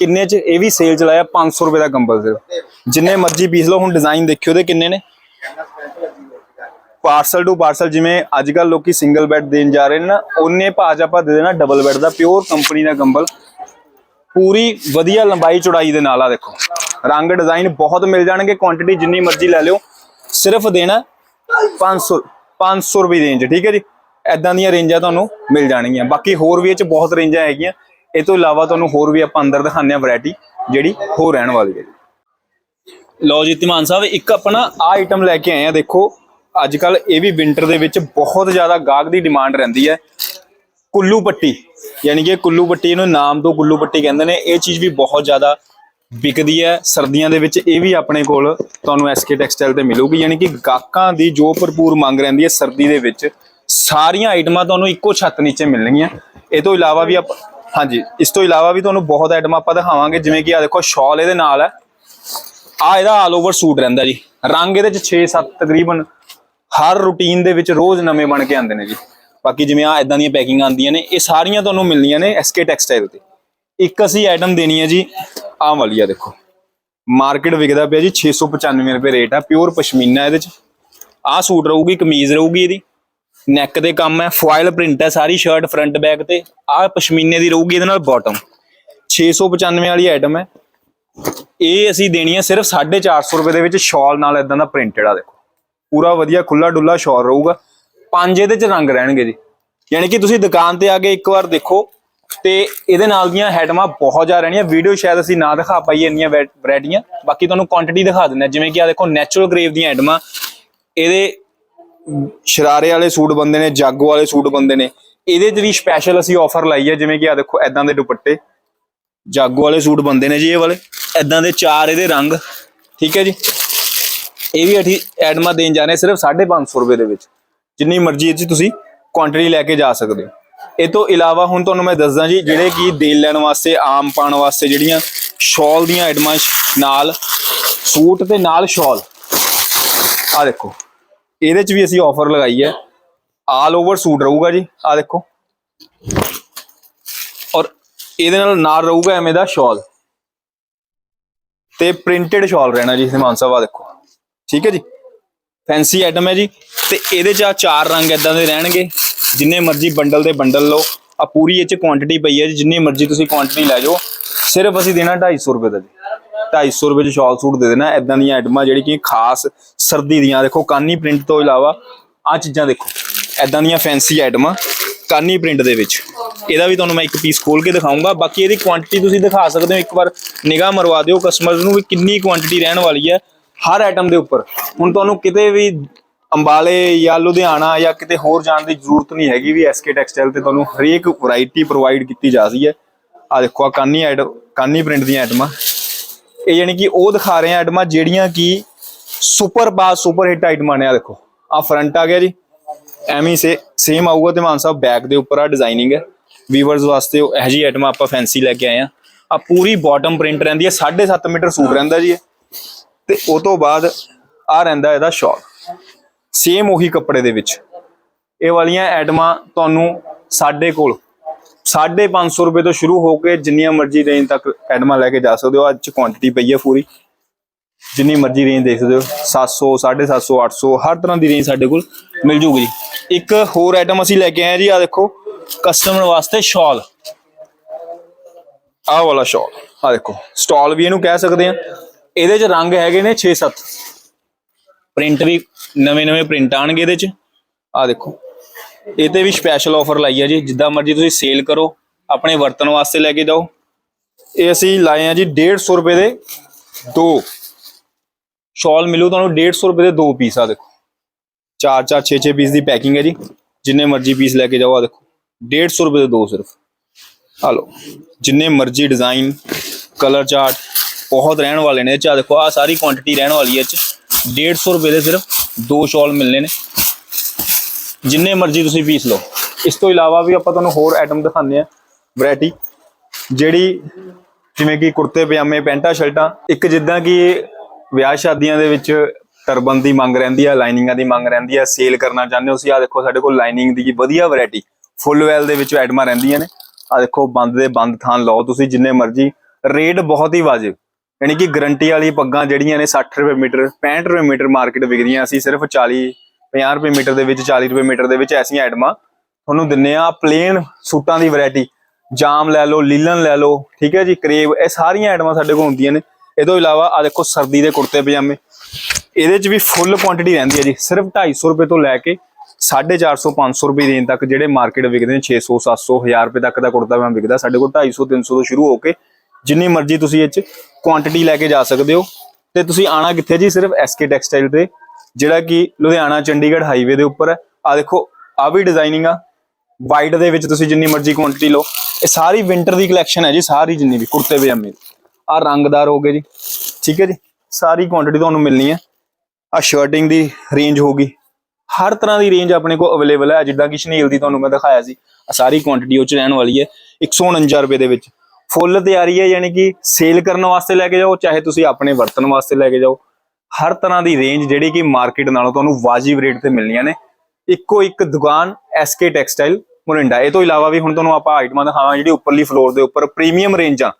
ਕਿੰਨੇ ਚ ਇਹ ਵੀ ਸੇਲ ਚਲਾਇਆ 500 ਰੁਪਏ ਦਾ ਕੰਬਲ ਸਿਰਫ। ਜਿੰਨੇ ਮਰਜ਼ੀ ਪੀਸ ਲਓ, ਹੁਣ ਡਿਜ਼ਾਈਨ ਦੇਖਿਓ ਦੇ ਕਿੰਨੇ ਨੇ। ਪਾਰਸਲ ਟੂ ਪਾਰਸਲ ਜਿਵੇਂ ਅੱਜ ਕੱਲ ਲੋਕੀ ਸਿੰਗਲ ਬੈੱਡ ਦੇਣ ਜਾ ਰਹੇ ਨੇ ਨਾ, ਉਹਨੇ ਭਾਜ ਆਪਾਂ ਦੇ ਦੇਣਾ ਡਬਲ ਬੈੱਡ ਦਾ ਪਿਓਰ ਕੰਪਨੀ ਦਾ ਕੰਬਲ। ਪੂਰੀ ਵਧੀਆ ਲੰਬਾਈ ਚੌੜਾਈ ਦੇ ਨਾਲ ਆ ਦੇਖੋ। ਰੰਗ ਡਿਜ਼ਾਈਨ ਬਹੁਤ ਮਿਲ ਜਾਣਗੇ ਕੁਆਂਟੀਟੀ ਜਿੰਨੀ ਮਰਜ਼ੀ ਲੈ ਲਿਓ। ਸਿਰਫ ਦੇਣਾ 500 500 ਰੁਪਏ ਰੇਂਜ ਠੀਕ ਹੈ ਜੀ? ਐਦਾਂ ਦੀਆਂ ਰੇਂਜਾਂ ਤੁਹਾਨੂੰ ਮਿਲ ਜਾਣਗੀਆਂ। ਬਾਕੀ ਹੋਰ ਵੀ ਇਹ ਚ ਬਹੁਤ ਰੇਂਜਾਂ ਹੈਗੀਆਂ। ਇਹ ਤੋਂ ਇਲਾਵਾ ਤੁਹਾਨੂੰ ਹੋਰ ਵੀ ਆਪਾਂ ਅੰਦਰ ਦਿਖਾਉਂਦੇ ਆ ਵੈਰਾਈਟੀ ਜਿਹੜੀ ਹੋ ਰਹਿਣ ਵਾਲੀ ਹੈ ਜੀ। ਲਓ ਜੀ ਧੀਮਾਨ ਸਾਹਿਬ, ਇੱਕ ਆਪਣਾ ਆ ਆਈਟਮ ਲੈ ਕੇ ਆਏ ਆ ਦੇਖੋ। ਅੱਜ ਕੱਲ ਇਹ ਵੀ ਵਿੰਟਰ ਦੇ ਵਿੱਚ ਬਹੁਤ ਜ਼ਿਆਦਾ ਗਾਹਕ ਦੀ ਡਿਮਾਂਡ ਰਹਿੰਦੀ ਹੈ। ਕੁੱਲੂ ਪੱਟੀ, ਯਾਨੀ ਕਿ ਕੁੱਲੂ ਪੱਟੀ ਇਹਨੂੰ ਨਾਮ ਤੋਂ ਕੁੱਲੂ ਪੱਟੀ ਕਹਿੰਦੇ ਨੇ, ਇਹ ਚੀਜ਼ ਵੀ ਬਹੁਤ ਜ਼ਿਆਦਾ ਵਿਕਦੀ ਹੈ ਸਰਦੀਆਂ ਦੇ ਵਿੱਚ, ਇਹ ਵੀ ਆਪਣੇ ਕੋਲ ਤੁਹਾਨੂੰ ਐਸਕੇ ਟੈਕਸਟਾਈਲ ਤੇ ਮਿਲੂਗੀ, ਯਾਨੀ ਕਿ ਗਾਹਕਾਂ ਦੀ ਜੋ ਭਰਪੂਰ ਮੰਗ ਰਹਿੰਦੀ ਹੈ ਸਰਦੀ ਦੇ ਵਿੱਚ, ਸਾਰੀਆਂ ਆਈਟਮਾਂ ਤੁਹਾਨੂੰ ਇੱਕੋ ਛੱਤ ਨੀਚੇ ਮਿਲਣਗੀਆਂ। ਇਹ ਤੋਂ ਇਲਾਵਾ ਵੀ ਆਪ, ਹਾਂਜੀ, ਇਸ ਤੋਂ ਇਲਾਵਾ ਵੀ ਤੁਹਾਨੂੰ ਬਹੁਤ ਆਈਟਮਾਂ ਆਪਾਂ ਦਿਖਾਵਾਂਗੇ, ਜਿਵੇਂ ਕਿ ਆ ਦੇਖੋ, ਸ਼ਾਲ ਇਹਦੇ ਨਾਲ ਹੈ। ਆ ਇਹਦਾ ਆਲ ਓਵਰ ਸੂਟ ਰਹਿੰਦਾ ਜੀ। ਰੰਗ ਇਹਦੇ ਚ 6-7 ਤਕਰੀਬਨ ਹਰ ਰੂਟੀਨ ਦੇ ਵਿੱਚ ਰੋਜ਼ ਨਵੇਂ ਬਣ ਕੇ ਆਉਂਦੇ ਨੇ ਜੀ। ਬਾਕੀ ਜਿਵੇਂ ਆ ਇਦਾਂ ਦੀਆਂ ਪੈਕਿੰਗ ਆਉਂਦੀਆਂ ਨੇ, ਇਹ ਸਾਰੀਆਂ ਤੁਹਾਨੂੰ ਮਿਲਣੀਆਂ ਨੇ ਐਸਕੇ ਟੈਕਸਟਾਈਲ ਤੇ। ਇੱਕ ਅਸੀਂ ਆਈਟਮ ਦੇਣੀ ਹੈ ਜੀ, ਆਹ ਵਾਲੀ ਆ ਦੇਖੋ। ਮਾਰਕੀਟ ਵਿਕਦਾ ਪਿਆ ਜੀ 695 ਰੁਪਏ ਰੇਟ ਆ ਪਿਓਰ ਪਸ਼ਮੀਨਾ ਇਹਦੇ ਚ। ਆਹ ਸੂਟ ਰਹੂਗੀ, ਕਮੀਜ਼ ਰਹੂਗੀ ਇਹਦੀ। ਨੈਕ ਦੇ ਕੰਮ ਹੈ ਫੁਆਇਲ ਪ੍ਰਿੰਟ ਹੈ ਸਾਰੀ ਸ਼ਰਟ ਫਰੰਟ ਬੈਕ ਤੇ। ਆਹ ਪਸ਼ਮੀਨੇ ਦੀ ਰਹੂਗੀ ਇਹਦੇ ਨਾਲ ਬਾਟਮ 695 ਵਾਲੀ ਆਈਟਮ ਹੈ। ਇਹ ਅਸੀਂ ਦੇਣੀ ਹੈ ਸਿਰਫ 450 ਰੁਪਏ ਦੇ ਵਿੱਚ ਸ਼ਾਲ ਨਾਲ ਇਦਾਂ ਦਾ ਪ੍ਰਿੰਟਡ ਆ, ਦੇਖੋ। ਪੂਰਾ ਵਧੀਆ ਖੁੱਲਾ ਡੁੱਲਾ ਸ਼ਾਲ ਰਹੂਗਾ। ਪੰਜ ਇਹਦੇ ਚ ਰੰਗ ਰਹਿਣਗੇ ਜੀ। ਯਾਨੀ ਕਿ ਤੁਸੀਂ ਦੁਕਾਨ ਤੇ ਆ ਕੇ ਇੱਕ ਵਾਰ ਦੇਖੋ ਤੇ ਇਹਦੇ ਨਾਲ ਦੀਆਂ ਹੈਡਮਾਂ ਬਹੁਤ ਜ਼ਿਆਦਾ ਰਹਿਣੀਆਂ। ਵੀਡੀਓ ਸ਼ਾਇਦ ਅਸੀਂ ਨਾ ਦਿਖਾ ਪਾਈਏ ਇੰਨੀਆਂ ਵੈਰਾਈਟੀਆਂ ਬਾਕੀ ਤੁਹਾਨੂੰ ਕੁਆਂਟੀਟੀ ਦਿਖਾ ਦਿੰਦੇ ਹਾਂ ਜਿਵੇਂ ਕਿ ਆ ਦੇਖੋ ਨੈਚੁਰਲ ਗ੍ਰੇਵ ਦੀਆਂ ਹੈਡਮਾਂ ਇਹਦੇ ਸ਼ਰਾਰੇ ਵਾਲੇ ਸੂਟ ਬੰਦੇ ਨੇ, ਜਾਗੋ ਵਾਲੇ ਸੂਟ ਬੰਦੇ ਨੇ। ਇਹਦੇ ਚ ਵੀ ਸਪੈਸ਼ਲ ਅਸੀਂ ਆਫਰ ਲਾਈ ਹੈ ਜਿਵੇਂ ਕਿ ਆ ਦੇਖੋ ਐਦਾਂ ਦੇ ਦੁਪੱਟੇ। ਜਾਗੋ ਵਾਲੇ ਸੂਟ ਬੰਦੇ ਨੇ ਜੀ ਇਹ ਵਾਲੇ। ਐਦਾਂ ਦੇ ਚਾਰ ਇਹਦੇ ਰੰਗ। ਠੀਕ ਹੈ ਜੀ। ਇਹ ਵੀ ਅਸੀਂ ਐਡਮਾ ਦੇਣ ਜਾ ਰਹੇ ਹਾਂ ਸਿਰਫ 550 ਰੁਪਏ ਦੇ ਵਿੱਚ। ਜਿੰਨੀ ਮਰਜ਼ੀ ਇਹ 'ਚ ਤੁਸੀਂ ਕੁਆਂਟੀਟੀ ਲੈ ਕੇ ਜਾ ਸਕਦੇ ਹੋ। ਇਹ ਤੋਂ ਇਲਾਵਾ ਹੁਣ ਤੁਹਾਨੂੰ ਮੈਂ ਦੱਸਦਾ ਜੀ, ਜਿਹੜੇ ਕਿ ਦੇਲ ਲੈਣ ਵਾਸਤੇ, ਆਮ ਪਾਣ ਵਾਸਤੇ ਜਿਹੜੀਆਂ ਸ਼ਾਲ ਦੀਆਂ ਆਈਟਮਾਂ ਨਾਲ, ਸੂਟ ਤੇ ਨਾਲ ਸ਼ਾਲ। ਆ ਦੇਖੋ, ਇਹਦੇ 'ਚ ਵੀ ਅਸੀਂ ਆਫਰ ਲਗਾਈ ਹੈ। ਆਲ ਓਵਰ ਸੂਟ ਰਹੂਗਾ ਜੀ ਆ ਦੇਖੋ। ਔਰ ਇਹਦੇ ਨਾਲ ਨਾਲ ਰਹੂਗਾ ਐਵੇਂ ਦਾ ਸ਼ਾਲ। ਤੇ ਪ੍ਰਿੰਟਡ ਸ਼ਾਲ ਰਹਿਣਾ ਜੀ ਹਿਮਾਨ ਸਾਹਿਬ ਆ ਦੇਖੋ। ਠੀਕ ਹੈ ਜੀ? ਫੈਂਸੀ ਆਈਟਮ ਹੈ ਜੀ। ਤੇ ਇਹਦੇ ਚ ਆ ਚਾਰ ਰੰਗ ਇਦਾਂ ਦੇ ਰਹਿਣਗੇ। ਜਿੰਨੇ ਮਰਜ਼ੀ ਬੰਡਲ ਦੇ ਬੰਡਲ ਲਓ। ਆ ਪੂਰੀ ਇਹ ਚ ਕੁਆਂਟੀਟੀ ਪਈ ਹੈ ਜੀ। ਜਿੰਨੀ ਮਰਜ਼ੀ ਤੁਸੀਂ ਕੁਆਂਟੀਟੀ ਲੈ ਜਾਓ। ਸਿਰਫ ਅਸੀਂ ਦੇਣਾ 250 ਰੁਪਏ ਦਾ ਜੀ। 250 ਰੁਪਏ ਚ ਸ਼ਾਲ ਸੂਟ ਦੇ ਦੇਣਾ। ਇਦਾਂ ਦੀਆਂ ਆਈਟਮਾਂ ਜਿਹੜੀ ਕਿ ਖਾਸ ਸਰਦੀ ਦੀਆਂ। ਦੇਖੋ, ਕਾਨੀ ਪ੍ਰਿੰਟ ਤੋਂ ਇਲਾਵਾ ਆ ਚੀਜ਼ਾਂ ਦੇਖੋ। ਇਦਾਂ ਦੀਆਂ ਫੈਂਸੀ ਆਈਟਮਾਂ ਕਾਨੀ ਪ੍ਰਿੰਟ ਦੇ ਵਿੱਚ। ਇਹਦਾ ਵੀ ਤੁਹਾਨੂੰ ਮੈਂ ਇੱਕ ਪੀਸ ਖੋਲ ਕੇ ਦਿਖਾਉਂਗਾ ਬਾਕੀ ਇਹਦੀ ਕੁਆਂਟੀਟੀ ਤੁਸੀਂ ਦਿਖਾ ਸਕਦੇ ਹੋ। ਇੱਕ ਵਾਰ ਨਿਗਾਹ ਮਰਵਾ ਦਿਓ। ਕਸਟਮਰਸ ਨੂੰ ਵੀ ਕਿੰਨੀ ਕੁਆਂਟੀਟੀ ਰਹਿਣ ਵਾਲੀ ਹੈ। ਹਰ ਆਈਟਮ ਦੇ ਉੱਪਰ। ਹੁਣ ਤੁਹਾਨੂੰ ਕਿਤੇ ਵੀ ਅੰਬਾਲੇ ਜਾਂ ਲੁਧਿਆਣਾ ਜਾਂ ਕਿਤੇ ਹੋਰ ਜਾਣ ਦੀ ਜ਼ਰੂਰਤ ਨਹੀਂ ਹੈਗੀ ਵੀ ਐਸਕੇ ਟੈਕਸਟਾਈਲ ਤੇ ਤੁਹਾਨੂੰ ਹਰੇਕ ਵੈਰਾਈਟੀ ਪ੍ਰੋਵਾਈਡ ਕੀਤੀ ਜਾ ਰਹੀ ਹੈ। ਆ ਦੇਖੋ ਆ ਕਾਨੀ ਆਈਟਮ ਕਾਨੀ ਪ੍ਰਿੰਟ ਦੀਆਂ ਆਈਟਮਾਂ ਇਹ ਯਾਨੀ ਕਿ ਉਹ ਦਿਖਾ ਰਹੇ ਆ ਆਈਟਮਾਂ ਜਿਹੜੀਆਂ ਕਿ ਸੁਪਰ ਬਾਸ ਸੁਪਰ ਹਿੱਟ ਆਈਟਮਾਂ ਨੇ। ਆ ਦੇਖੋ ਆ ਫਰੰਟ ਆ ਗਿਆ ਜੀ। ਐਵੇਂ ਸੇ ਸੇਮ ਆਊਗਾ ਤੇ ਮਾਨ ਸਾਹਿਬ ਬੈਕ ਦੇ ਉੱਪਰ ਆ ਡਿਜ਼ਾਈਨਿੰਗ ਹੈ। ਵੀਵਰਸ ਵਾਸਤੇ ਉਹ ਇਹੋ ਜਿਹੀ ਆਈਟਮਾਂ ਆਪਾਂ ਫੈਂਸੀ ਲੈ ਕੇ ਆਏ ਆ ਆ ਪੂਰੀ ਬਾਟਮ ਪ੍ਰਿੰਟ ਰਹਿੰਦੀ ਹੈ 7.5 ਮੀਟਰ ਸੂਟ ਰਹਿੰਦਾ ਜੀ ਤੇ ਉਹ ਤੋਂ ਬਾਅਦ ਆ ਰਹਿੰਦਾ ਇਹਦਾ ਸ਼ਾਲ ਸੇਮ ਉਹੀ ਕੱਪੜੇ ਦੇ ਵਿੱਚ। ਇਹ ਵਾਲੀਆਂ ਐਟਮਾਂ ਤੁਹਾਨੂੰ ਸਾਡੇ ਕੋਲ 550 ਰੁਪਏ ਤੋਂ ਸ਼ੁਰੂ ਹੋ ਕੇ ਜਿੰਨੀਆਂ ਮਰਜ਼ੀ ਰੇਂਜ ਤੱਕ ਐਡਮਾ ਲੈ ਕੇ ਜਾ ਸਕਦੇ ਹੋ। ਅੱਜ ਚ ਕੁਆਂਟੀਟੀ ਪਈ ਹੈ ਪੂਰੀ। ਜਿੰਨੀ ਮਰਜ਼ੀ ਰੇਂਜ ਦੇਖ ਸਕਦੇ ਹੋ। 700 750 800 ਹਰ ਤਰ੍ਹਾਂ ਦੀ ਰੇਂਜ ਸਾਡੇ ਕੋਲ ਮਿਲ ਜੂਗੀ ਜੀ। ਇੱਕ ਹੋਰ ਆਈਟਮ ਅਸੀਂ ਲੈ ਕੇ ਆਏ ਹਾਂ ਜੀ ਆ ਦੇਖੋ ਕਸਟਮਰ ਵਾਸਤੇ ਸ਼ਾਲ ਆਹ ਵਾਲਾ ਸ਼ਾਲ ਆ ਦੇਖੋ ਸਟਾਲ ਵੀ ਇਹਨੂੰ ਕਹਿ ਸਕਦੇ ਆ। ਇਹਦੇ ਚ ਰੰਗ ਹੈਗੇ ਨੇ 6-7 ਪ੍ਰਿੰਟ ਵੀ ਨਵੇਂ-ਨਵੇਂ ਪ੍ਰਿੰਟ ਆਣਗੇ ਇਹਦੇ ਚ। ਆ ਦੇਖੋ। ਇਹ ਤੇ ਵੀ ਸਪੈਸ਼ਲ ਆਫਰ ਲਾਈ ਹੈ ਜੀ। ਜਿੱਦਾਂ ਮਰਜ਼ੀ ਤੁਸੀਂ ਸੇਲ ਕਰੋ, ਆਪਣੇ ਵਰਤਣ ਵਾਸਤੇ ਲੈ ਕੇ ਜਾਓ। ਇਹ ਅਸੀਂ ਲਾਏ ਆ ਜੀ 150 ਰੁਪਏ ਦੇ ਦੋ। ਸ਼ਾਲ ਮਿਲੂ ਤੁਹਾਨੂੰ 150 ਰੁਪਏ ਦੇ ਦੋ ਪੀਸ ਆ, ਦੇਖੋ। 4 4 6 6 ਪੀਸ ਦੀ ਪੈਕਿੰਗ ਹੈ ਜੀ। ਜਿੰਨੇ ਮਰਜ਼ੀ ਪੀਸ ਲੈ ਕੇ ਜਾਓ ਆ ਦੇਖੋ। 150 ਰੁਪਏ ਦੇ ਦੋ ਸਿਰਫ। ਆ ਲਓ। ਜਿੰਨੇ ਮਰਜ਼ੀ ਡਿਜ਼ਾਈਨ ਕਲਰ ਚਾਰਟ ਬਹੁਤ ਰਹਿਣ ਵਾਲੇ ਨੇ ਇਹ ਚ। ਆ ਦੇਖੋ ਆ ਸਾਰੀ ਕੁਆਂਟੀਟੀ ਰਹਿਣ ਵਾਲੀ ਹੈ ਇਹ ਚ। 150 ਰੁਪਏ ਦੇ ਸਿਰਫ ਦੋ ਸ਼ਾਲ ਮਿਲਨੇ ਨੇ। ਜਿੰਨੇ ਮਰਜ਼ੀ ਤੁਸੀਂ ਪੀਸ ਲਓ। ਇਸ ਤੋਂ ਇਲਾਵਾ ਵੀ ਆਪਾਂ ਤੁਹਾਨੂੰ ਹੋਰ ਆਈਟਮ ਦਿਖਾਉਂਦੇ ਆ ਵੈਰਾਈਟੀ ਜਿਹੜੀ ਜਿਵੇਂ ਕਿ ਕੁੜਤੇ, ਪਜਾਮੇ, ਪੈਂਟਾਂ, ਸ਼ਰਟਾਂ। ਇੱਕ ਜਿੱਦਾਂ ਕਿ ਵਿਆਹ ਸ਼ਾਦੀਆਂ ਦੇ ਵਿੱਚ ਟਰਬਨ ਦੀ ਮੰਗ ਰਹਿੰਦੀ ਆ ਲਾਈਨਿੰਗਾਂ ਦੀ ਮੰਗ ਰਹਿੰਦੀ ਆ ਸੇਲ ਕਰਨਾ ਚਾਹੁੰਦੇ ਹੋ ਤੁਸੀਂ। ਆ ਦੇਖੋ, ਸਾਡੇ ਕੋਲ ਲਾਈਨਿੰਗ ਦੀ ਵਧੀਆ ਵੈਰਾਈਟੀ ਫੁੱਲ ਵੈਲ ਦੇ ਵਿੱਚ ਆਈਟਮਾਂ ਰਹਿੰਦੀਆਂ ਨੇ। ਆ ਦੇਖੋ, ਬੰਦ ਦੇ ਬੰਦ ਥਾਨ ਲਓ ਤੁਸੀਂ, ਜਿੰਨੇ ਮਰਜ਼ੀ। ਰੇਟ ਬਹੁਤ ਹੀ ਵਾਜਿਬ। ਯਾਨੀ ਕਿ ਗਰੰਟੀ ਵਾਲੀ ਪੱਗਾਂ ਜਿਹੜੀਆਂ ਨੇ 60 ਰੁਪਏ ਮੀਟਰ 65 ਰੁਪਏ ਮੀਟਰ ਮਾਰਕੀਟ ਵਿਕਦੀਆਂ ਅਸੀਂ ਸਿਰਫ 40 50 ਰੁਪਏ ਮੀਟਰ ਦੇ ਵਿੱਚ 40 ਰੁਪਏ ਮੀਟਰ ਦੇ ਵਿੱਚ ਐਸੀਆਂ ਆਈਟਮਾਂ ਤੁਹਾਨੂੰ ਦਿੰਨੇ ਆ ਪਲੇਨ ਸੂਟਾਂ ਦੀ ਵੈਰਾਈਟੀ ਜਾਮ ਲੈ ਲਓ, ਲੀਲਨ ਲੈ ਲਓ, ਠੀਕ ਹੈ ਜੀ, ਕਰੇਬ ਇਹ ਸਾਰੀਆਂ ਆਈਟਮਾਂ ਸਾਡੇ ਕੋਲ ਹੁੰਦੀਆਂ ਨੇ। ਇਹ ਤੋਂ ਇਲਾਵਾ ਆ ਦੇਖੋ ਸਰਦੀ ਦੇ ਕੁੜਤੇ ਪਜਾਮੇ। ਇਹਦੇ 'ਚ ਵੀ ਫੁੱਲ ਕੁਆਂਟੀਟੀ ਰਹਿੰਦੀ ਹੈ ਜੀ, ਸਿਰਫ 250 ਰੁਪਏ ਤੋਂ ਲੈ ਕੇ 450 500 ਰੁਪਏ ਰੇਂਜ ਤੱਕ ਜਿਹੜੇ ਮਾਰਕੀਟ ਵਿਕਦੇ ਨੇ 600 700 1000 ਰੁਪਏ ਤੱਕ ਦਾ ਕੁੜਤਾ ਪਜਾਮਾ ਵਿਕਦਾ। ਸਾਡੇ ਕੋਲ 250 300 ਤੋਂ ਸ਼ੁਰੂ ਹੋ ਕੇ ਜਿੰਨੀ ਮਰਜ਼ੀ ਤੁਸੀਂ ਇਹ 'ਚ ਕੁਆਂਟੀਟੀ ਲੈ ਕੇ ਜਾ ਸਕਦੇ ਹੋ। ਤੇ ਤੁਸੀਂ ਆਣਾ ਕਿੱਥੇ ਜੀ? ਸਿਰਫ ਐਸਕੇ ਟੈਕਸਟਾਈਲ ਤੇ, ਜਿਹੜਾ ਕਿ ਲੁਧਿਆਣਾ, ਚੰਡੀਗੜ੍ਹ ਹਾਈਵੇ ਦੇ ਉੱਪਰ। ਹੈ ਆ ਦੇਖੋ ਆ ਵੀ ਡਿਜ਼ਾਈਨਿੰਗ ਆ। ਵਾਈਟ ਦੇ ਵਿੱਚ ਤੁਸੀਂ ਜਿੰਨੀ ਮਰਜ਼ੀ ਕੁਆਂਟੀਟੀ ਲਓ। ਇਹ ਸਾਰੀ ਵਿੰਟਰ ਦੀ ਕਲੈਕਸ਼ਨ ਹੈ ਜੀ, ਸਾਰੀ ਜਿੰਨੀ ਵੀ, ਕੁੜਤੇ, ਪਜਾਮੇ। ਆ ਰੰਗਦਾਰ ਹੋਗੇ ਜੀ। ਠੀਕ ਹੈ ਜੀ? ਸਾਰੀ ਕੁਆਂਟੀਟੀ ਤੁਹਾਨੂੰ ਮਿਲਣੀ ਹੈ। ਆ ਸ਼ਰਟਿੰਗ ਦੀ ਰੇਂਜ ਹੋਗੀ ਹਰ ਤਰ੍ਹਾਂ ਦੀ ਰੇਂਜ ਆਪਣੇ ਕੋਲ ਅਵੇਲੇਬਲ ਹੈ। ਜਿੱਦਾਂ ਕਿ ਸ਼ਨੀਲ ਦੀ ਤੁਹਾਨੂੰ ਮੈਂ ਦਿਖਾਇਆ ਸੀ। ਆ ਸਾਰੀ ਕੁਆਂਟੀਟੀ ਉਹ ਚ ਰਹਿਣ ਵਾਲੀ ਹੈ। 149 ਰੁਪਏ ਦੇ ਵਿੱਚ। ਫੁੱਲ ਤਿਆਰੀ ਹੈ, ਯਾਨੀ ਕਿ ਸੇਲ ਕਰਨ ਵਾਸਤੇ ਲੈ ਕੇ ਜਾਓ, ਚਾਹੇ ਤੁਸੀਂ ਆਪਣੇ ਵਰਤਣ ਵਾਸਤੇ ਲੈ ਕੇ ਜਾਓ। ਹਰ ਤਰ੍ਹਾਂ ਦੀ ਰੇਂਜ ਜਿਹੜੀ ਕਿ ਮਾਰਕੀਟ ਨਾਲੋਂ ਤੁਹਾਨੂੰ ਵਾਜਿਬ ਰੇਟ ਤੇ ਮਿਲਣੀਆਂ ਨੇ। ਇੱਕੋ ਇੱਕ ਦੁਕਾਨ ਐਸਕੇ ਟੈਕਸਟਾਈਲ ਮੁਰਿੰਡਾ। ਇਹ ਤੋਂ ਇਲਾਵਾ ਵੀ ਹੁਣ ਤੁਹਾਨੂੰ ਆਪਾਂ ਆਈਟਮਾਂ ਦਿਖਾਵਾਂ ਜਿਹੜੀ ਉੱਪਰਲੀ ਫਲੋਰ ਦੇ ਉੱਪਰ ਪ੍ਰੀਮੀਅਮ ਰੇਂਜਾਂ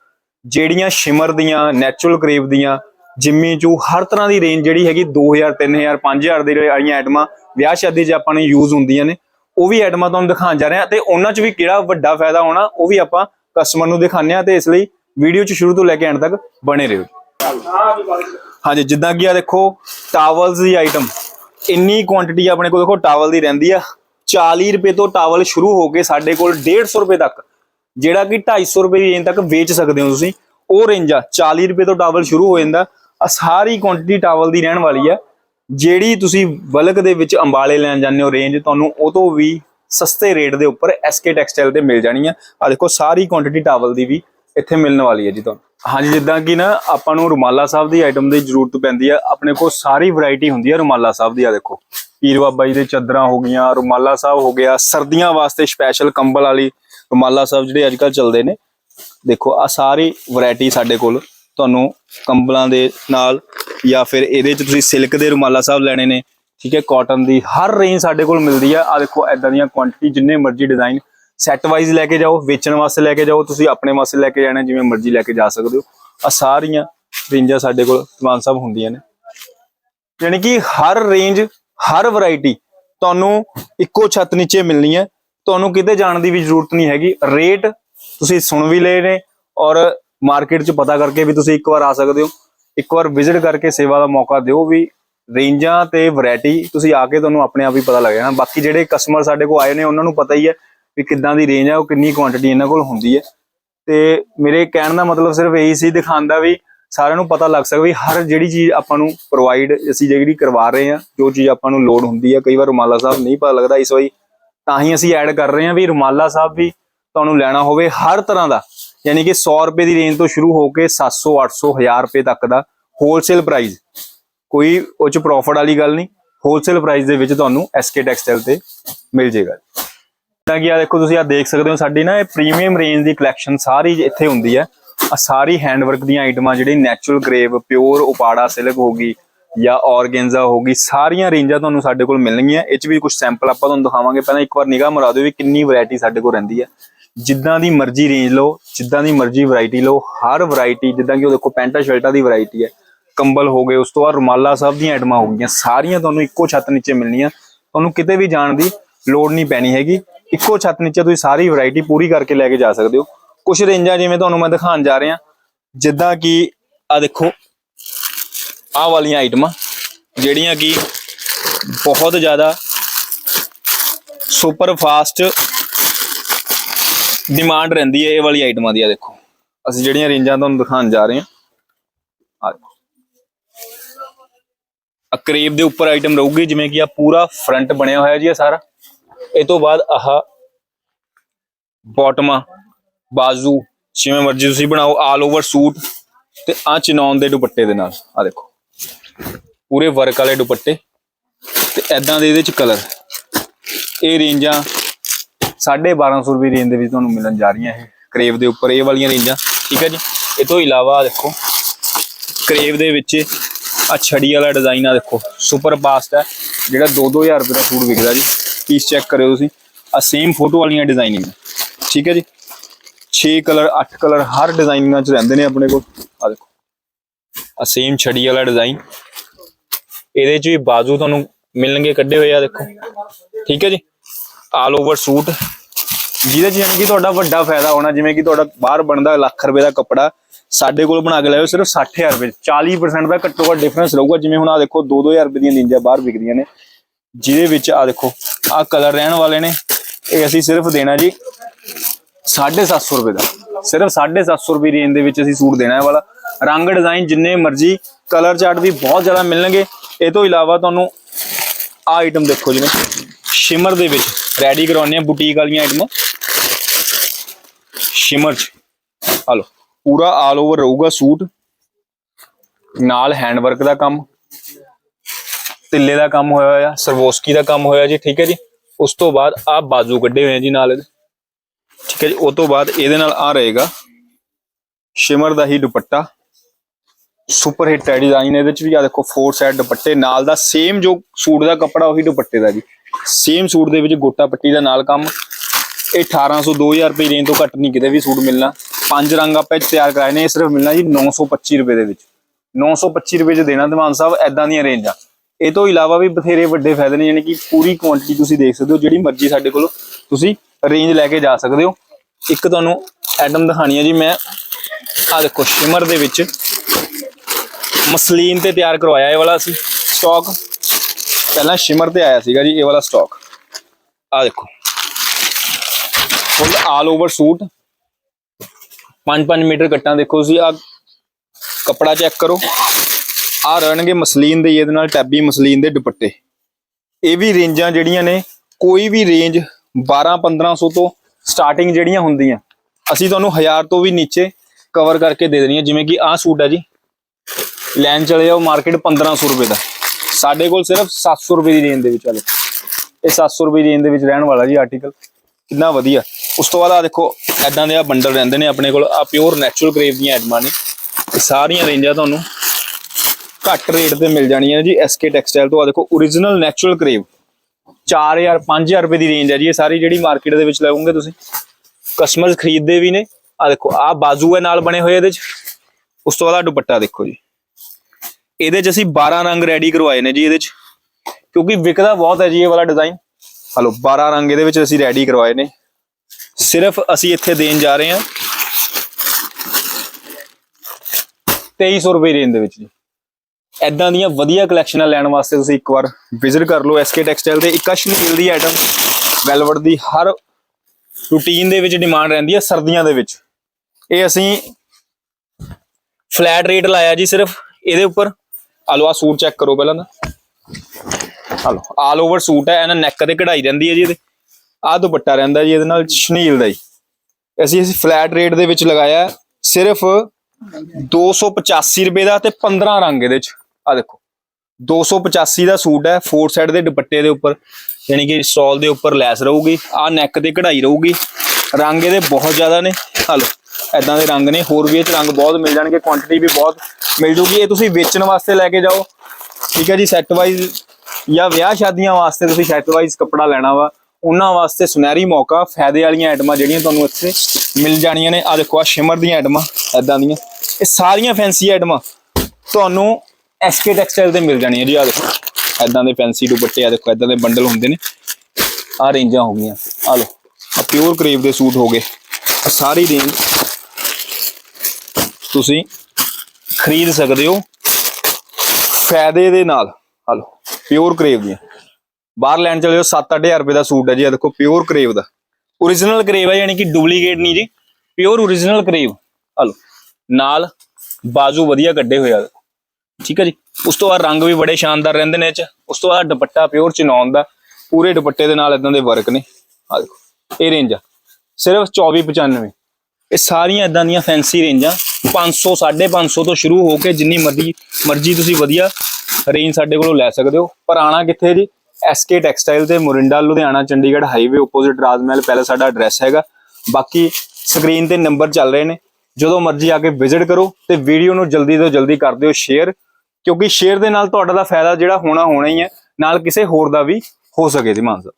ਜਿਹੜੀਆਂ ਸ਼ਿਮਰ ਦੀਆਂ ਨੈਚੁਰਲ ਕਰੇਵ ਦੀਆਂ, ਜਿੰਮੀ ਚੂ, ਹਰ ਤਰ੍ਹਾਂ ਦੀ ਰੇਂਜ ਜਿਹੜੀ ਹੈਗੀ 2000 3000 5000 ਦੇ ਵਾਲੀਆਂ ਆਈਟਮਾਂ ਵਿਆਹ ਸ਼ਾਦੀ 'ਚ ਆਪਾਂ ਨੂੰ ਯੂਜ਼ ਹੁੰਦੀਆਂ ਨੇ। ਉਹ ਵੀ ਆਈਟਮਾਂ ਤੁਹਾਨੂੰ ਦਿਖਾਉਣ ਜਾ ਰਹੇ ਹਾਂ ਤੇ ਉਹਨਾਂ 'ਚ ਵੀ ਕਿਹੜਾ ਵੱਡਾ ਫਾਇਦਾ ਹੋਣਾ, ਉਹ ਵੀ ਆਪਾਂ ਕਸਟਮਰ ਨੂੰ ਦਿਖਾਉਂਦੇ ਹਾਂ ਤੇ ਇਸ ਲਈ ਵੀਡੀਓ 'ਚ ਸ਼ੁਰੂ ਤੋਂ ਲੈ ਕੇ ਐਂਡ ਤੱਕ ਬਣੇ ਰਹੋ। ਹਾਂਜੀ, ਜਿੱਦਾਂ ਕਿ ਆ ਦੇਖੋ ਟਾਵਲਸ ਦੀ ਆਈਟਮ ਇੰਨੀ ਕੁਆਂਟੀਟੀ ਆਪਣੇ ਕੋਲ ਦੇਖੋ ਟਾਵਲ ਦੀ ਰਹਿੰਦੀ ਆ। 40 ਰੁਪਏ ਤੋਂ ਟਾਵਲ ਸ਼ੁਰੂ ਹੋ ਕੇ ਸਾਡੇ ਕੋਲ 150 ਰੁਪਏ ਤੱਕ, ਜਿਹੜਾ ਕਿ 250 ਰੁਪਏ ਦੀ ਰੇਂਜ ਤੱਕ ਵੇਚ ਸਕਦੇ ਹੋ ਤੁਸੀਂ। ਉਹ ਰੇਂਜ ਆ 40 ਰੁਪਏ ਤੋਂ ਟਾਵਲ ਸ਼ੁਰੂ ਹੋ ਜਾਂਦਾ। ਆ ਸਾਰੀ ਕੁਆਂਟੀਟੀ ਟਾਵਲ ਦੀ ਰਹਿਣ ਵਾਲੀ ਆ। ਜਿਹੜੀ ਤੁਸੀਂ ਬਲਕ ਦੇ ਵਿੱਚ ਅੰਬਾਲੇ ਲੈਣ ਜਾਂਦੇ ਹੋ ਰੇਂਜ ਤੁਹਾਨੂੰ ਉਹ ਤੋਂ ਵੀ ਸਸਤੇ ਰੇਟ ਦੇ ਉੱਪਰ ਐਸਕੇ ਟੈਕਸਟਾਈਲ ਤੇ ਮਿਲ ਜਾਣੀ ਆ ਆ ਦੇਖੋ, ਸਾਰੀ ਕੁਆਂਟੀਟੀ ਟਾਵਲ ਦੀ ਵੀ ਇੱਥੇ ਮਿਲਣ ਵਾਲੀ ਹੈ ਜੀ ਤੁਹਾਨੂੰ। ਹਾਂਜੀ, ਜਿੱਦਾਂ ਕਿ ਨਾ ਆਪਾਂ ਨੂੰ ਰੁਮਾਲਾ ਸਾਹਿਬ ਦੀ ਆਈਟਮ ਦੀ ਜ਼ਰੂਰਤ ਪੈਂਦੀ ਆ ਆਪਣੇ ਕੋਲ ਸਾਰੀ ਵੈਰਾਈਟੀ ਹੁੰਦੀ ਹੈ ਰੁਮਾਲਾ ਸਾਹਿਬ ਦੀ ਆ ਦੇਖੋ। ਪੀਰ ਬਾਬਾ ਜੀ ਦੇ ਚਾਦਰਾਂ ਹੋ ਗਈਆਂ, ਰੁਮਾਲਾ ਸਾਹਿਬ ਹੋ ਗਿਆ, ਸਰਦੀਆਂ ਵਾਸਤੇ ਸਪੈਸ਼ਲ ਕੰਬਲ ਵਾਲੀ ਰੁਮਾਲਾ ਸਾਹਿਬ ਜਿਹੜੇ ਅੱਜ ਕੱਲ ਚੱਲਦੇ ਨੇ। ਦੇਖੋ ਆ ਸਾਰੀ ਵੈਰਾਈਟੀ ਸਾਡੇ ਕੋਲ ਤੁਹਾਨੂੰ ਕੰਬਲਾਂ ਦੇ ਨਾਲ ਜਾਂ ਫਿਰ ਇਹਦੇ ਚ ਤੁਸੀਂ ਸਿਲਕ ਦੇ ਰੁਮਾਲਾ ਸਾਹਿਬ ਲੈਣੇ ਨੇ। ਠੀਕ ਹੈ ਕਾਟਨ ਦੀ ਹਰ ਰੇਂਜ ਸਾਡੇ ਕੋਲ ਮਿਲਦੀ ਆ। ਆ ਦੇਖੋ ਐਦਾਂ ਦੀਆਂ ਕੁਆਂਟੀਟੀ ਜਿੰਨੇ ਮਰਜ਼ੀ ਡਿਜ਼ਾਈਨ ਸੈੱਟ ਵਾਈਜ਼ ਲੈ ਕੇ ਜਾਓ, ਵੇਚਣ ਵਾਸਤੇ ਲੈ ਕੇ ਜਾਓ, ਤੁਸੀਂ ਆਪਣੇ ਵਾਸਤੇ ਲੈ ਕੇ ਜਾਣਾ, ਜਿਵੇਂ ਮਰਜ਼ੀ ਲੈ ਕੇ ਜਾ ਸਕਦੇ ਹੋ। ਆ ਸਾਰੀਆਂ ਰੇਂਜਾਂ ਸਾਡੇ ਕੋਲ ਦੀਵਾਨ ਸਾਹਿਬ ਹੁੰਦੀਆਂ ਨੇ। ਯਾਨੀ ਕਿ ਹਰ ਰੇਂਜ ਹਰ ਵੈਰਾਈਟੀ ਤੁਹਾਨੂੰ ਇੱਕੋ ਛੱਤ ਨੀਚੇ ਮਿਲਣੀ ਹੈ। ਤੁਹਾਨੂੰ ਕਿਤੇ ਜਾਣ ਦੀ ਵੀ ਜ਼ਰੂਰਤ ਨਹੀਂ ਹੈਗੀ। ਰੇਟ ਤੁਸੀਂ ਸੁਣ ਵੀ ਲਏ ਨੇ ਔਰ ਮਾਰਕੀਟ 'ਚ ਪਤਾ ਕਰਕੇ ਵੀ ਤੁਸੀਂ ਇੱਕ ਵਾਰ ਆ ਸਕਦੇ ਹੋ। ਇੱਕ ਵਾਰ ਵਿਜ਼ਿਟ ਕਰਕੇ ਸੇਵਾ ਦਾ ਮੌਕਾ ਦਿਓ ਵੀ ਰੇਂਜਾਂ ਤੇ ਵੈਰਾਈਟੀ ਤੁਸੀਂ ਆ ਕੇ ਤੁਹਾਨੂੰ ਆਪਣੇ ਆਪ ਹੀ ਪਤਾ ਲੱਗ ਜਾਣਾ ਬਾਕੀ ਜਿਹੜੇ ਕਸਟਮਰ ਸਾਡੇ ਕੋਲ ਆਏ ਨੇ, ਉਹਨਾਂ ਨੂੰ ਪਤਾ ਹੀ ਹੈ ਵੀ ਕਿੱਦਾਂ ਦੀ ਰੇਂਜ ਹੈ ਉਹ ਕਿੰਨੀ ਕੁਆਂਟੀਟੀ ਇਹਨਾਂ ਕੋਲ ਹੁੰਦੀ ਹੈ। ਤੇ ਮੇਰੇ ਕਹਿਣ ਦਾ ਮਤਲਬ ਸਿਰਫ ਇਹੀ ਸੀ ਦਿਖਾਉਂਦਾ ਵੀ ਸਾਰਿਆਂ ਨੂੰ ਪਤਾ ਲੱਗ ਸਕੇ ਵੀ ਹਰ ਜਿਹੜੀ ਚੀਜ਼ ਆਪਾਂ ਨੂੰ ਪ੍ਰੋਵਾਈਡ ਅਸੀਂ ਜਿਹੜੀ ਕਰਵਾ ਰਹੇ ਹਾਂ, ਜੋ ਚੀਜ਼ ਆਪਾਂ ਨੂੰ ਲੋਡ ਹੁੰਦੀ ਹੈ, ਕਈ ਵਾਰ ਰੁਮਾਲਾ ਸਾਹਿਬ ਨਹੀਂ ਪਤਾ ਲੱਗਦਾ ਇਸ ਵਾਰੀ, ਤਾਂ ਹੀ ਅਸੀਂ ਐਡ ਕਰ ਰਹੇ ਹਾਂ ਵੀ ਰੁਮਾਲਾ ਸਾਹਿਬ ਵੀ ਤੁਹਾਨੂੰ ਲੈਣਾ ਹੋਵੇ ਹਰ ਤਰ੍ਹਾਂ ਦਾ, ਯਾਨੀ ਕਿ 100 ਰੁਪਏ ਦੀ ਰੇਂਜ ਤੋਂ ਸ਼ੁਰੂ ਹੋ ਕੇ 700 800 1000 ਰੁਪਏ ਤੱਕ ਦਾ ਹੋਲਸੇਲ ਪ੍ਰਾਈਸ ਕੋਈ ਉਹ ਚ ਪ੍ਰੋਫਿਟ ਵਾਲੀ ਗੱਲ ਨਹੀਂ ਹੋਲਸੇਲ ਪ੍ਰਾਈਸ ਦੇ ਵਿੱਚ ਤੁਹਾਨੂੰ ਐਸਕੇ ਟੈਕਸਟਾਈਲ ਤੇ ਮਿਲ ਜੇਗਾ ਤਾਂ ਕਿ ਆ ਦੇਖੋ ਤੁਸੀਂ ਆ ਦੇਖ ਸਕਦੇ ਹੋ, ਸਾਡੀ ਨਾ ਇਹ ਪ੍ਰੀਮੀਅਮ ਰੇਂਜ ਦੀ ਕਲੈਕਸ਼ਨ ਸਾਰੀ ਇੱਥੇ ਹੁੰਦੀ ਹੈ। ਆ ਸਾਰੀ ਹੈਂਡਵਰਕ ਦੀਆਂ ਆਈਟਮਾਂ ਜਿਹੜੀ ਨੈਚੁਰਲ ਗ੍ਰੇਵ ਪਿਓਰ ਉਪਾੜਾ ਸਿਲਕ ਹੋਗੀ ਜਾਂ ਔਰਗੈਂਜ਼ਾ ਹੋਗੀ ਸਾਰੀਆਂ ਰੇਂਜਾਂ ਤੁਹਾਨੂੰ ਸਾਡੇ ਕੋਲ ਮਿਲਣਗੀਆਂ। ਇਹ ਚ ਵੀ ਕੁਝ ਸੈਂਪਲ ਆਪਾਂ ਤੁਹਾਨੂੰ ਦਿਖਾਵਾਂਗੇ। ਪਹਿਲਾਂ ਇੱਕ ਵਾਰ ਨਿਗਾਹ ਮਰਾ ਦਿਓ ਵੀ ਕਿੰਨੀ ਵੈਰਾਈਟੀ ਸਾਡੇ ਕੋਲ ਰਹਿੰਦੀ ਹੈ। ਜਿੱਦਾਂ ਦੀ ਮਰਜ਼ੀ ਰੇਂਜ ਲਓ, ਜਿੱਦਾਂ ਦੀ ਮਰਜ਼ੀ ਵੈਰਾਈਟੀ ਲਓ, ਹਰ ਵੈਰਾਈਟੀ ਜਿੱਦਾਂ ਕਿ ਉਹ ਦੇਖੋ ਪੈਂਟਾ ਸ਼ਰਟਾਂ ਦੀ ਵੈਰਾਈਟੀ ਹੈ। ਕੰਬਲ ਹੋ ਗਏ, ਉਸ ਤੋਂ ਬਾਅਦ ਰੁਮਾਲਾ ਸਭ ਦੀਆਂ ਆਈਟਮਾਂ ਹੋ ਗਈਆਂ। ਸਾਰੀਆਂ ਤੁਹਾਨੂੰ ਇੱਕੋ ਛੱਤ ਨੀਚੇ ਮਿਲਣੀਆਂ। ਤੁਹਾਨੂੰ ਕਿਤੇ ਵੀ ਜਾਣ ਦੀ ਲੋੜ ਨਹੀਂ ਪੈਣੀ ਹੈਗੀ। ਇੱਕੋ ਛੱਤ ਨੀਚੇ ਤੁਸੀਂ ਸਾਰੀ ਵੈਰਾਈਟੀ ਪੂਰੀ ਕਰਕੇ ਲੈ ਕੇ ਜਾ ਸਕਦੇ ਹੋ। ਕੁਝ ਰੇਂਜਾਂ ਜਿਵੇਂ ਤੁਹਾਨੂੰ ਮੈਂ ਦਿਖਾਉਣ ਜਾ ਰਿਹਾ, ਜਿੱਦਾਂ ਕਿ ਆ ਦੇਖੋ, ਆਹ ਵਾਲੀਆਂ ਆਈਟਮਾਂ, ਜਿਹੜੀਆਂ ਕਿ ਬਹੁਤ ਜ਼ਿਆਦਾ ਸੁਪਰ ਫਾਸਟ ਡਿਮਾਂਡ ਰਹਿੰਦੀ ਹੈ ਇਹ ਵਾਲੀ ਆਈਟਮਾਂ ਦੀ ਆ ਦੇਖੋ। ਅਸੀਂ ਜਿਹੜੀਆਂ ਰੇਂਜਾਂ ਤੁਹਾਨੂੰ ਦਿਖਾਉਣ ਜਾ ਰਹੇ ਹਾਂ ਆ ਕਰੇਬ ਦੇ ਉੱਪਰ ਆਈਟਮ ਰਹੂਗੀ, ਜਿਵੇਂ ਕਿ ਆ ਪੂਰਾ ਫਰੰਟ ਬਣਿਆ ਹੋਇਆ ਜੀ ਇਹ ਸਾਰਾ। ਇਹ ਤੋਂ ਬਾਅਦ ਆਹ ਬਾਟਮਾਂ ਬਾਜ਼ੂ, ਜਿਵੇਂ ਮਰਜ਼ੀ ਤੁਸੀਂ ਬਣਾਓ ਆਲ ਓਵਰ ਸੂਟ ਤੇ ਆ ਚਨੌਨ ਦੇ ਦੁਪੱਟੇ ਦੇ ਨਾਲ ਆ ਦੇਖੋ। ਪੂਰੇ ਵਰਕ ਵਾਲੇ ਦੁਪੱਟੇ ਤੇ ਐਦਾਂ ਦੇ ਇਹਦੇ ਚ ਕਲਰ ਇਹ ਰੇਂਜਾਂ 1250 ਰੁਪਏ ਰੇਂਜ ਦੇ ਵਿੱਚ ਤੁਹਾਨੂੰ ਮਿਲਣ ਜਾ ਰਹੀਆਂ ਇਹ ਕਰੇਵ ਦੇ ਉੱਪਰ ਇਹ ਵਾਲੀਆਂ ਰੇਂਜਾਂ। ਠੀਕ ਹੈ ਜੀ? ਇਹ ਤੋਂ ਇਲਾਵਾ ਦੇਖੋ ਕਰੇਵ ਦੇ ਵਿੱਚ ਆ ਛੜੀ ਵਾਲਾ ਡਿਜ਼ਾਈਨ ਆ ਦੇਖੋ ਸੁਪਰ ਫਾਸਟ ਹੈ ਜਿਹੜਾ 2-2000 ਰੁਪਏ ਦਾ ਸੂਟ ਵਿਕਦਾ ਜੀ ਪੀਸ ਚੈੱਕ ਕਰਿਓ ਤੁਸੀਂ। ਆ ਸੇਮ ਫੋਟੋ ਵਾਲੀਆਂ ਡਿਜ਼ਾਈਨਿੰਗ ਠੀਕ ਹੈ ਜੀ? 6 ਕਲਰ 8 ਕਲਰ ਹਰ ਡਿਜ਼ਾਈਨਾਂ ਚ ਰਹਿੰਦੇ ਨੇ ਆਪਣੇ ਕੋਲ। ਆ ਦੇਖੋ। ਆ ਸੇਮ ਛੜੀ ਵਾਲਾ ਡਿਜ਼ਾਈਨ ਇਹਦੇ ਚ ਵੀ ਬਾਜ਼ੂ ਤੁਹਾਨੂੰ ਮਿਲਣਗੇ ਕੱਢੇ ਹੋਏ ਆ, ਦੇਖੋ। ਠੀਕ ਹੈ ਜੀ? ਆਲ ਓਵਰ ਸੂਟ ਜਿਹਦੇ ਚ ਯਾਨੀ ਕਿ ਤੁਹਾਡਾ ਵੱਡਾ ਫਾਇਦਾ ਹੋਣਾ, ਜਿਵੇਂ ਕਿ ਤੁਹਾਡਾ ਬਾਹਰ ਬਣਦਾ ਲੱਖ ਰੁਪਏ ਦਾ ਕੱਪੜਾ ਸਾਡੇ ਕੋਲ ਬਣਾ ਕੇ ਲਾਇਓ ਸਿਰਫ 60000 ਰੁਪਏ 'ਚ। 40% ਦਾ ਘੱਟੋ ਘੱਟ ਡਿਫਰੈਂਸ ਰਹੂਗਾ। ਜਿਵੇਂ ਹੁਣ ਆ ਦੇਖੋ 2-2000 ਰੁਪਏ ਦੀਆਂ ਨਿੰਜਾ ਬਾਹਰ ਵਿਕਦੀਆਂ ਨੇ। ਜਿਹਦੇ ਵਿੱਚ ਆ ਦੇਖੋ ਆ ਕਲਰ ਰਹਿਣ ਵਾਲੇ ਨੇ। ਇਹ ਅਸੀਂ ਸਿਰਫ ਦੇਣਾ ਜੀ 750 ਰੁਪਏ ਦਾ। ਸਿਰਫ 750 ਰੁਪਏ ਰੇਂਜ ਦੇ ਵਿੱਚ ਅਸੀਂ ਸੂਟ ਦੇਣਾ ਹੈ ਵਾਲਾ। ਰੰਗ ਡਿਜ਼ਾਈਨ ਜਿੰਨੇ ਮਰਜ਼ੀ ਕਲਰ ਚਾਰਟ ਵੀ ਬਹੁਤ ਜ਼ਿਆਦਾ ਮਿਲਣਗੇ। ਇਹ ਤੋਂ ਇਲਾਵਾ ਤੁਹਾਨੂੰ ਆ ਆਈਟਮ ਦੇਖੋ ਜਿਵੇਂ ਸ਼ਿਮਰ ਦੇ ਵਿੱਚ ਰੈਡੀ ਕਰਵਾਉਣੇ ਆ ਬੁਟੀਕ ਵਾਲੀਆਂ ਆਈਟਮਾਂ ਸ਼ਿਮਰ ਚ। ਹਲੋ ਪੂਰਾ ਆਲ ਓਵਰ ਰਹੂਗਾ ਸੂਟ। ਨਾਲ ਹੈਂਡ ਵਰਕ ਦਾ ਕੰਮ, ਤਿੱਲੇ ਦਾ ਕੰਮ ਹੋਇਆ ਹੋਇਆ, ਸਰਵੋਸਕੀ ਦਾ ਕੰਮ ਹੋਇਆ ਜੀ, ਠੀਕ ਹੈ ਜੀ। ਉਸ ਤੋਂ ਬਾਅਦ ਆ ਬਾਜ਼ੂ ਕੱਢੇ ਹੋਏ ਆ ਜੀ ਨਾਲ ਠੀਕ ਹੈ ਜੀ ਉਸ ਤੋਂ ਬਾਅਦ ਇਹਦੇ ਨਾਲ ਆ ਰਹੇਗਾ। ਸ਼ਿਮਰ ਦਾ ਹੀ ਦੁਪੱਟਾ। ਸੁਪਰ ਹਿੱਟ ਹੈ ਡਿਜ਼ਾਈਨ ਇਹਦੇ ਵਿੱਚ ਵੀ ਆ ਦੇਖੋ ਫੋਰ ਸਾਈਡ ਦੁਪੱਟੇ। ਨਾਲ ਦਾ ਸੇਮ ਜੋ ਸੂਟ ਦਾ ਕੱਪੜਾ, ਉਹੀ ਦੁਪੱਟੇ ਦਾ ਜੀ। ਸੇਮ ਸੂਟ ਦੇ ਵਿੱਚ ਗੋਟਾ ਪੱਟੀ ਦਾ ਨਾਲ ਕੰਮ। ਇਹ 1800 2000 ਰੁਪਏ ਰੇਂਜ ਤੋਂ ਘੱਟ ਨਹੀਂ ਕਿਤੇ ਵੀ ਸੂਟ ਮਿਲਣਾ। ਪੰਜ ਰੰਗ ਆਪਾਂ ਤਿਆਰ ਕਰਾਏ ਨੇ, ਇਹ ਸਿਰਫ ਮਿਲਣਾ ਜੀ 925 ਰੁਪਏ ਦੇ ਵਿੱਚ। 925 ਰੁਪਏ ਚ ਦੇਣਾ ਦੀਵਾਨ ਸਾਹਿਬ ਐਦਾਂ ਦੀਆਂ ਰੇਂਜਾਂ। ਇਹ ਤੋਂ ਇਲਾਵਾ ਵੀ ਬਥੇਰੇ ਵੱਡੇ ਫਾਇਦੇ ਨੇ, ਯਾਨੀ ਕਿ ਪੂਰੀ ਕੁਆਂਟੀਟੀ ਤੁਸੀਂ ਦੇਖ ਸਕਦੇ ਹੋ, ਜਿਹੜੀ ਮਰਜ਼ੀ ਸਾਡੇ ਕੋਲ ਤੁਸੀਂ ਰੇਂਜ ਲੈ ਕੇ ਜਾ ਸਕਦੇ ਹੋ। ਇੱਕ ਤੁਹਾਨੂੰ ਐਟਮ ਦਿਖਾਣੀ ਹੈ ਜੀ ਮੈਂ। ਆ ਦੇਖੋ ਸ਼ਿਮਰ ਦੇ ਵਿੱਚ ਮਸਲੀਨ ਤੇ ਤਿਆਰ ਕਰਵਾਇਆ ਇਹ ਵਾਲਾ ਸੀ ਸਟਾਕ ਪਹਿਲਾਂ ਸ਼ਿਮਰ ਤੇ ਆਇਆ ਸੀਗਾ ਜੀ, ਇਹ ਵਾਲਾ ਸਟਾਕ ਆ ਦੇਖੋ full all over suit. 5-5 metre ਕੱਟਾਂ ਦੇਖੋ ਤੁਸੀਂ ਆ ਕੱਪੜਾ ਚੈੱਕ ਕਰੋ। ਆ ਰਹਿਣਗੇ ਮਸਲੀਨ ਦੇ, ਇਹਦੇ ਨਾਲ ਟੈਬੀ ਮਸਲੀਨ ਦੇ ਦੁਪੱਟੇ। ਇਹ ਵੀ ਰੇਂਜਾਂ ਜਿਹੜੀਆਂ ਨੇ, ਕੋਈ ਵੀ ਰੇਂਜ 12-1500 ਤੋਂ ਸਟਾਰਟਿੰਗ ਜਿਹੜੀਆਂ ਹੁੰਦੀਆਂ, ਅਸੀਂ ਤੁਹਾਨੂੰ 1000 ਤੋਂ ਵੀ ਨੀਚੇ ਕਵਰ ਕਰਕੇ ਦੇ ਦੇਣੀ ਹੈ ਜਿਵੇਂ ਕਿ ਆਹ ਸੂਟ ਹੈ ਜੀ। ਲੈਣ ਚਲੇ ਜਾਓ ਮਾਰਕੀਟ 1500 ਰੁਪਏ ਦਾ। ਸਾਡੇ ਕੋਲ ਸਿਰਫ 700 ਰੁਪਏ ਦੀ ਰੇਂਜ ਦੇ ਵਿੱਚ ਆ ਦੇਖੋ ਇਹ 700 ਰੁਪਏ ਦੀ ਰੇਂਜ ਦੇ ਵਿੱਚ ਰਹਿਣ ਵਾਲਾ ਜੀ ਆਰਟੀਕਲ ਕਿੰਨਾ ਵਧੀਆ। ਉਸ ਤੋਂ ਬਾਅਦ ਆ ਦੇਖੋ, ਐਦਾਂ ਦੇ ਆ ਬੰਡਲ ਰਹਿੰਦੇ ਨੇ ਆਪਣੇ ਕੋਲ। ਆ ਪਿਓਰ ਨੈਚੁਰਲ ਕਰੇਵ ਦੀਆਂ ਐਡਮਾਂ ਨੇ। ਇਹ ਸਾਰੀਆਂ ਰੇਂਜਾਂ ਤੁਹਾਨੂੰ ਘੱਟ ਰੇਟ ਤੇ ਮਿਲ ਜਾਣੀਆਂ ਨੇ ਜੀ ਐਸਕੇ ਟੈਕਸਟਾਈਲ ਤੋਂ। ਆ ਦੇਖੋ origignal ਨੈਚੁਰਲ ਕਰੇਵ 4000 5000 ਰੁਪਏ ਦੀ ਰੇਂਜ ਹੈ ਜੀ। ਇਹ ਸਾਰੀ ਜਿਹੜੀ ਮਾਰਕੀਟ ਦੇ ਵਿੱਚ ਲਾਉਂਗੇ ਤੁਸੀਂ ਕਸਟਮਰਸ ਖਰੀਦਦੇ ਵੀ ਨੇ। ਆ ਦੇਖੋ ਆ ਬਾਜ਼ੂ ਹੈ ਨਾਲ ਬਣੇ ਹੋਏ ਇਹਦੇ ਚ। ਉਸ ਤੋਂ ਬਾਅਦ ਆਹ ਦੁਪੱਟਾ ਦੇਖੋ ਜੀ। ਇਹਦੇ ਚ ਅਸੀਂ 12 ਰੰਗ ਰੈਡੀ ਕਰਵਾਏ ਨੇ ਜੀ ਇਹਦੇ ਚ। ਕਿਉਂਕਿ ਵਿਕਦਾ ਬਹੁਤ ਹੈ ਜੀ ਇਹ ਵਾਲਾ ਡਿਜ਼ਾਈਨ ਹਲੋ 12 ਰੰਗ ਇਹਦੇ ਵਿੱਚ ਅਸੀਂ ਰੈਡੀ ਕਰਵਾਏ ਨੇ। ਸਿਰਫ ਅਸੀਂ ਇੱਥੇ ਦੇਣ ਜਾ ਰਹੇ ਹਾਂ। 2300 ਰੁਪਏ ਰੇਂਜ ਦੇ ਵਿੱਚ ਜੀ। ਐਦਾਂ ਦੀਆਂ ਵਧੀਆ ਕਲੈਕਸ਼ਨਾਂ ਲੈਣ ਵਾਸਤੇ ਤੁਸੀਂ ਇੱਕ ਵਾਰ ਵਿਜ਼ਿਟ ਕਰ ਲਓ ਐਸਕੇ ਟੈਕਸਟਾਈਲ ਤੇ। ਇੱਕ ਅਸ਼ਨੀ ਮਿਲਦੀ ਆਈਟਮ ਵੈਲਵਟ ਦੀ। ਹਰ ਰੂਟੀਨ ਦੇ ਵਿੱਚ ਡਿਮਾਂਡ ਰਹਿੰਦੀ ਹੈ ਸਰਦੀਆਂ ਦੇ ਵਿੱਚ। ਇਹ ਅਸੀਂ ਫਲੈਟ ਰੇਟ ਲਾਇਆ ਜੀ ਸਿਰਫ। ਇਹਦੇ ਉੱਪਰ ਆਲੋ ਆ ਸੂਟ ਚੈੱਕ ਕਰੋ ਪਹਿਲਾਂ ਦਾ ਹਲੋ ਆਲ ਓਵਰ ਸੂਟ ਹੈ, ਇਹਨਾਂ ਨੈਕ ਤੇ ਕਢਾਈ ਰਹਿੰਦੀ ਹੈ ਜੀ ਇਹਦੇ। ਆਹ ਦੁਪੱਟਾ ਰਹਿੰਦਾ ਜੀ, ਇਹਦੇ ਨਾਲ ਸ਼ਨੀਲ ਦਾ ਜੀ। ਅਸੀਂ ਅਸੀਂ ਫਲੈਟ ਰੇਟ ਦੇ ਵਿੱਚ ਲਗਾਇਆ ਹੈ ਸਿਰਫ 285 ਰੁਪਏ ਦਾ ਤੇ 15 ਰੰਗ ਇਹਦੇ ਚ। ਆ ਦੇਖੋ 285 ਦਾ ਸੂਟ ਹੈ ਫੋਰ ਸਾਈਡ ਦੇ ਦੁਪੱਟੇ ਦੇ ਉੱਪਰ, ਯਾਨੀ ਕਿ ਸਟਾਲ ਦੇ ਉੱਪਰ ਲੈਸ ਰਹੂਗੀ ਆ ਨੈਕ ਤੇ ਕਢਾਈ ਰਹੂਗੀ। ਰੰਗ ਇਹਦੇ ਬਹੁਤ ਜ਼ਿਆਦਾ ਨੇ। ਹਲੋ ਐਦਾਂ ਦੇ ਰੰਗ ਨੇ, ਹੋਰ ਵੀ ਇਹ ਚ ਰੰਗ ਬਹੁਤ ਮਿਲ ਜਾਣਗੇ ਕੁਆਂਟੀਟੀ ਵੀ ਬਹੁਤ ਮਿਲ ਜੂਗੀ। ਇਹ ਤੁਸੀਂ ਵੇਚਣ ਵਾਸਤੇ ਲੈ ਕੇ ਜਾਓ। ਠੀਕ ਹੈ ਜੀ ਸੈੱਟ ਵਾਈਜ਼ ਜਾਂ ਵਿਆਹ ਸ਼ਾਦੀਆਂ ਵਾਸਤੇ ਤੁਸੀਂ ਸੈੱਟ ਵਾਈਜ਼ ਕੱਪੜਾ ਲੈਣਾ ਵਾ। ਉਹਨਾਂ ਵਾਸਤੇ ਸੁਨਹਿਰੀ ਮੌਕਾ, ਫਾਇਦੇ ਵਾਲੀਆਂ ਆਈਟਮਾਂ ਜਿਹੜੀਆਂ ਤੁਹਾਨੂੰ ਇੱਥੇ ਮਿਲ ਜਾਣੀਆਂ ਨੇ। ਆ ਦੇਖੋ ਆ ਸ਼ਿਮਰ ਦੀਆਂ ਆਈਟਮਾਂ ਐਦਾਂ ਦੀਆਂ। ਇਹ ਸਾਰੀਆਂ ਫੈਂਸੀ ਆਈਟਮਾਂ ਤੁਹਾਨੂੰ ਐਸਕੇ ਟੈਕਸਟਾਈਲ ਤੇ ਮਿਲ ਜਾਣੀਆਂ ਜੀ ਆ ਦੇਖੋ। ਐਦਾਂ ਦੇ ਫੈਂਸੀ ਦੁਪੱਟੇ ਆ ਦੇਖੋ ਐਦਾਂ ਦੇ ਬੰਡਲ ਹੁੰਦੇ ਨੇ। ਆ ਰੇਂਜਾਂ ਹੋ ਗਈਆਂ। ਆ ਲਓ ਆ ਪਿਓਰ ਕਰੇਵ ਦੇ ਸੂਟ ਹੋ ਗਏ। ਆ ਸਾਰੀ ਰੇਂਜ ਤੁਸੀਂ ਖਰੀਦ ਸਕਦੇ ਹੋ। ਫਾਇਦੇ ਦੇ ਨਾਲ ਆ ਲਓ ਪਿਓਰ ਕਰੇਵ ਦੀਆਂ। ਬਾਹਰ ਲੈਣ ਚਲੇ ਜਾਓ 7-8000 ਰੁਪਏ ਦਾ ਸੂਟ ਹੈ ਜੀ ਆ ਦੇਖੋ ਪਿਓਰ ਕਰੇਵ ਦਾ। Origignal ਕਰੇਵ ਹੈ ਯਾਨੀ ਕਿ ਡੁਪਲੀਕੇਟ ਨਹੀਂ ਜੀ ਪਿਓਰ origignal ਕਰੇਵ ਆ ਲਓ, ਨਾਲ ਬਾਜ਼ੂ ਵਧੀਆ ਕੱਢੇ ਹੋਏ ਆ। ਠੀਕ ਹੈ ਜੀ, ਉਸ ਤੋਂ ਬਾਅਦ ਰੰਗ ਵੀ ਬੜੇ ਸ਼ਾਨਦਾਰ ਰਹਿੰਦੇ ਨੇ ਇਹ ਚ। ਉਸ ਤੋਂ ਬਾਅਦ ਦੁਪੱਟਾ ਪਿਓਰ ਚਨੌਨ ਦਾ, ਪੂਰੇ ਦੁਪੱਟੇ ਦੇ ਨਾਲ ਇਦਾਂ ਦੇ ਵਰਕ ਨੇ। ਆ ਦੇਖੋ, ਇਹ ਰੇਂਜ ਆ, ਸਿਰਫ 2495 ਇਹ ਸਾਰੀਆਂ ਇਦਾਂ ਦੀਆਂ ਫੈਂਸੀ ਰੇਂਜਾਂ 500 550 ਤੋਂ ਸ਼ੁਰੂ ਹੋ ਕੇ ਜਿੰਨੀ ਮਰਜ਼ੀ ਮਰਜ਼ੀ ਤੁਸੀਂ ਵਧੀਆ ਰੇਂਜ ਸਾਡੇ ਕੋਲੋਂ ਲੈ ਸਕਦੇ ਹੋ। ਪਰ ਆਣਾ ਕਿੱਥੇ ਜੀ? ਐਸਕੇ ਟੈਕਸਟਾਈਲ ਤੇ ਮੋਰਿੰਡਾ ਲੁਧਿਆਣਾ ਚੰਡੀਗੜ੍ਹ ਹਾਈਵੇ ਆਪੋਜ਼ਿਟ ਰਾਜਮਹਿਲ ਪਹਿਲਾਂ ਸਾਡਾ ਐਡਰੈਸ ਹੈਗਾ। ਬਾਕੀ ਸਕਰੀਨ ਤੇ ਨੰਬਰ ਚੱਲ ਰਹੇ ਨੇ। ਜਦੋਂ ਮਰਜ਼ੀ ਆ ਕੇ ਵਿਜ਼ਿਟ ਕਰੋ ਤੇ ਵੀਡੀਓ ਨੂੰ ਜਲਦੀ ਤੋਂ ਜਲਦੀ ਕਰ ਦਿਓ ਸ਼ੇਅਰ ਕਿਉਂਕਿ ਸ਼ੇਅਰ ਦੇ ਨਾਲ ਤੁਹਾਡਾ ਦਾ ਫਾਇਦਾ ਜਿਹੜਾ ਹੋਣਾ ਹੋਣਾ ਹੀ ਹੈ। ਨਾਲ ਕਿਸੇ ਹੋਰ ਦਾ ਵੀ ਹੋ ਸਕੇ ਜੀ ਮਾਨਸਾ।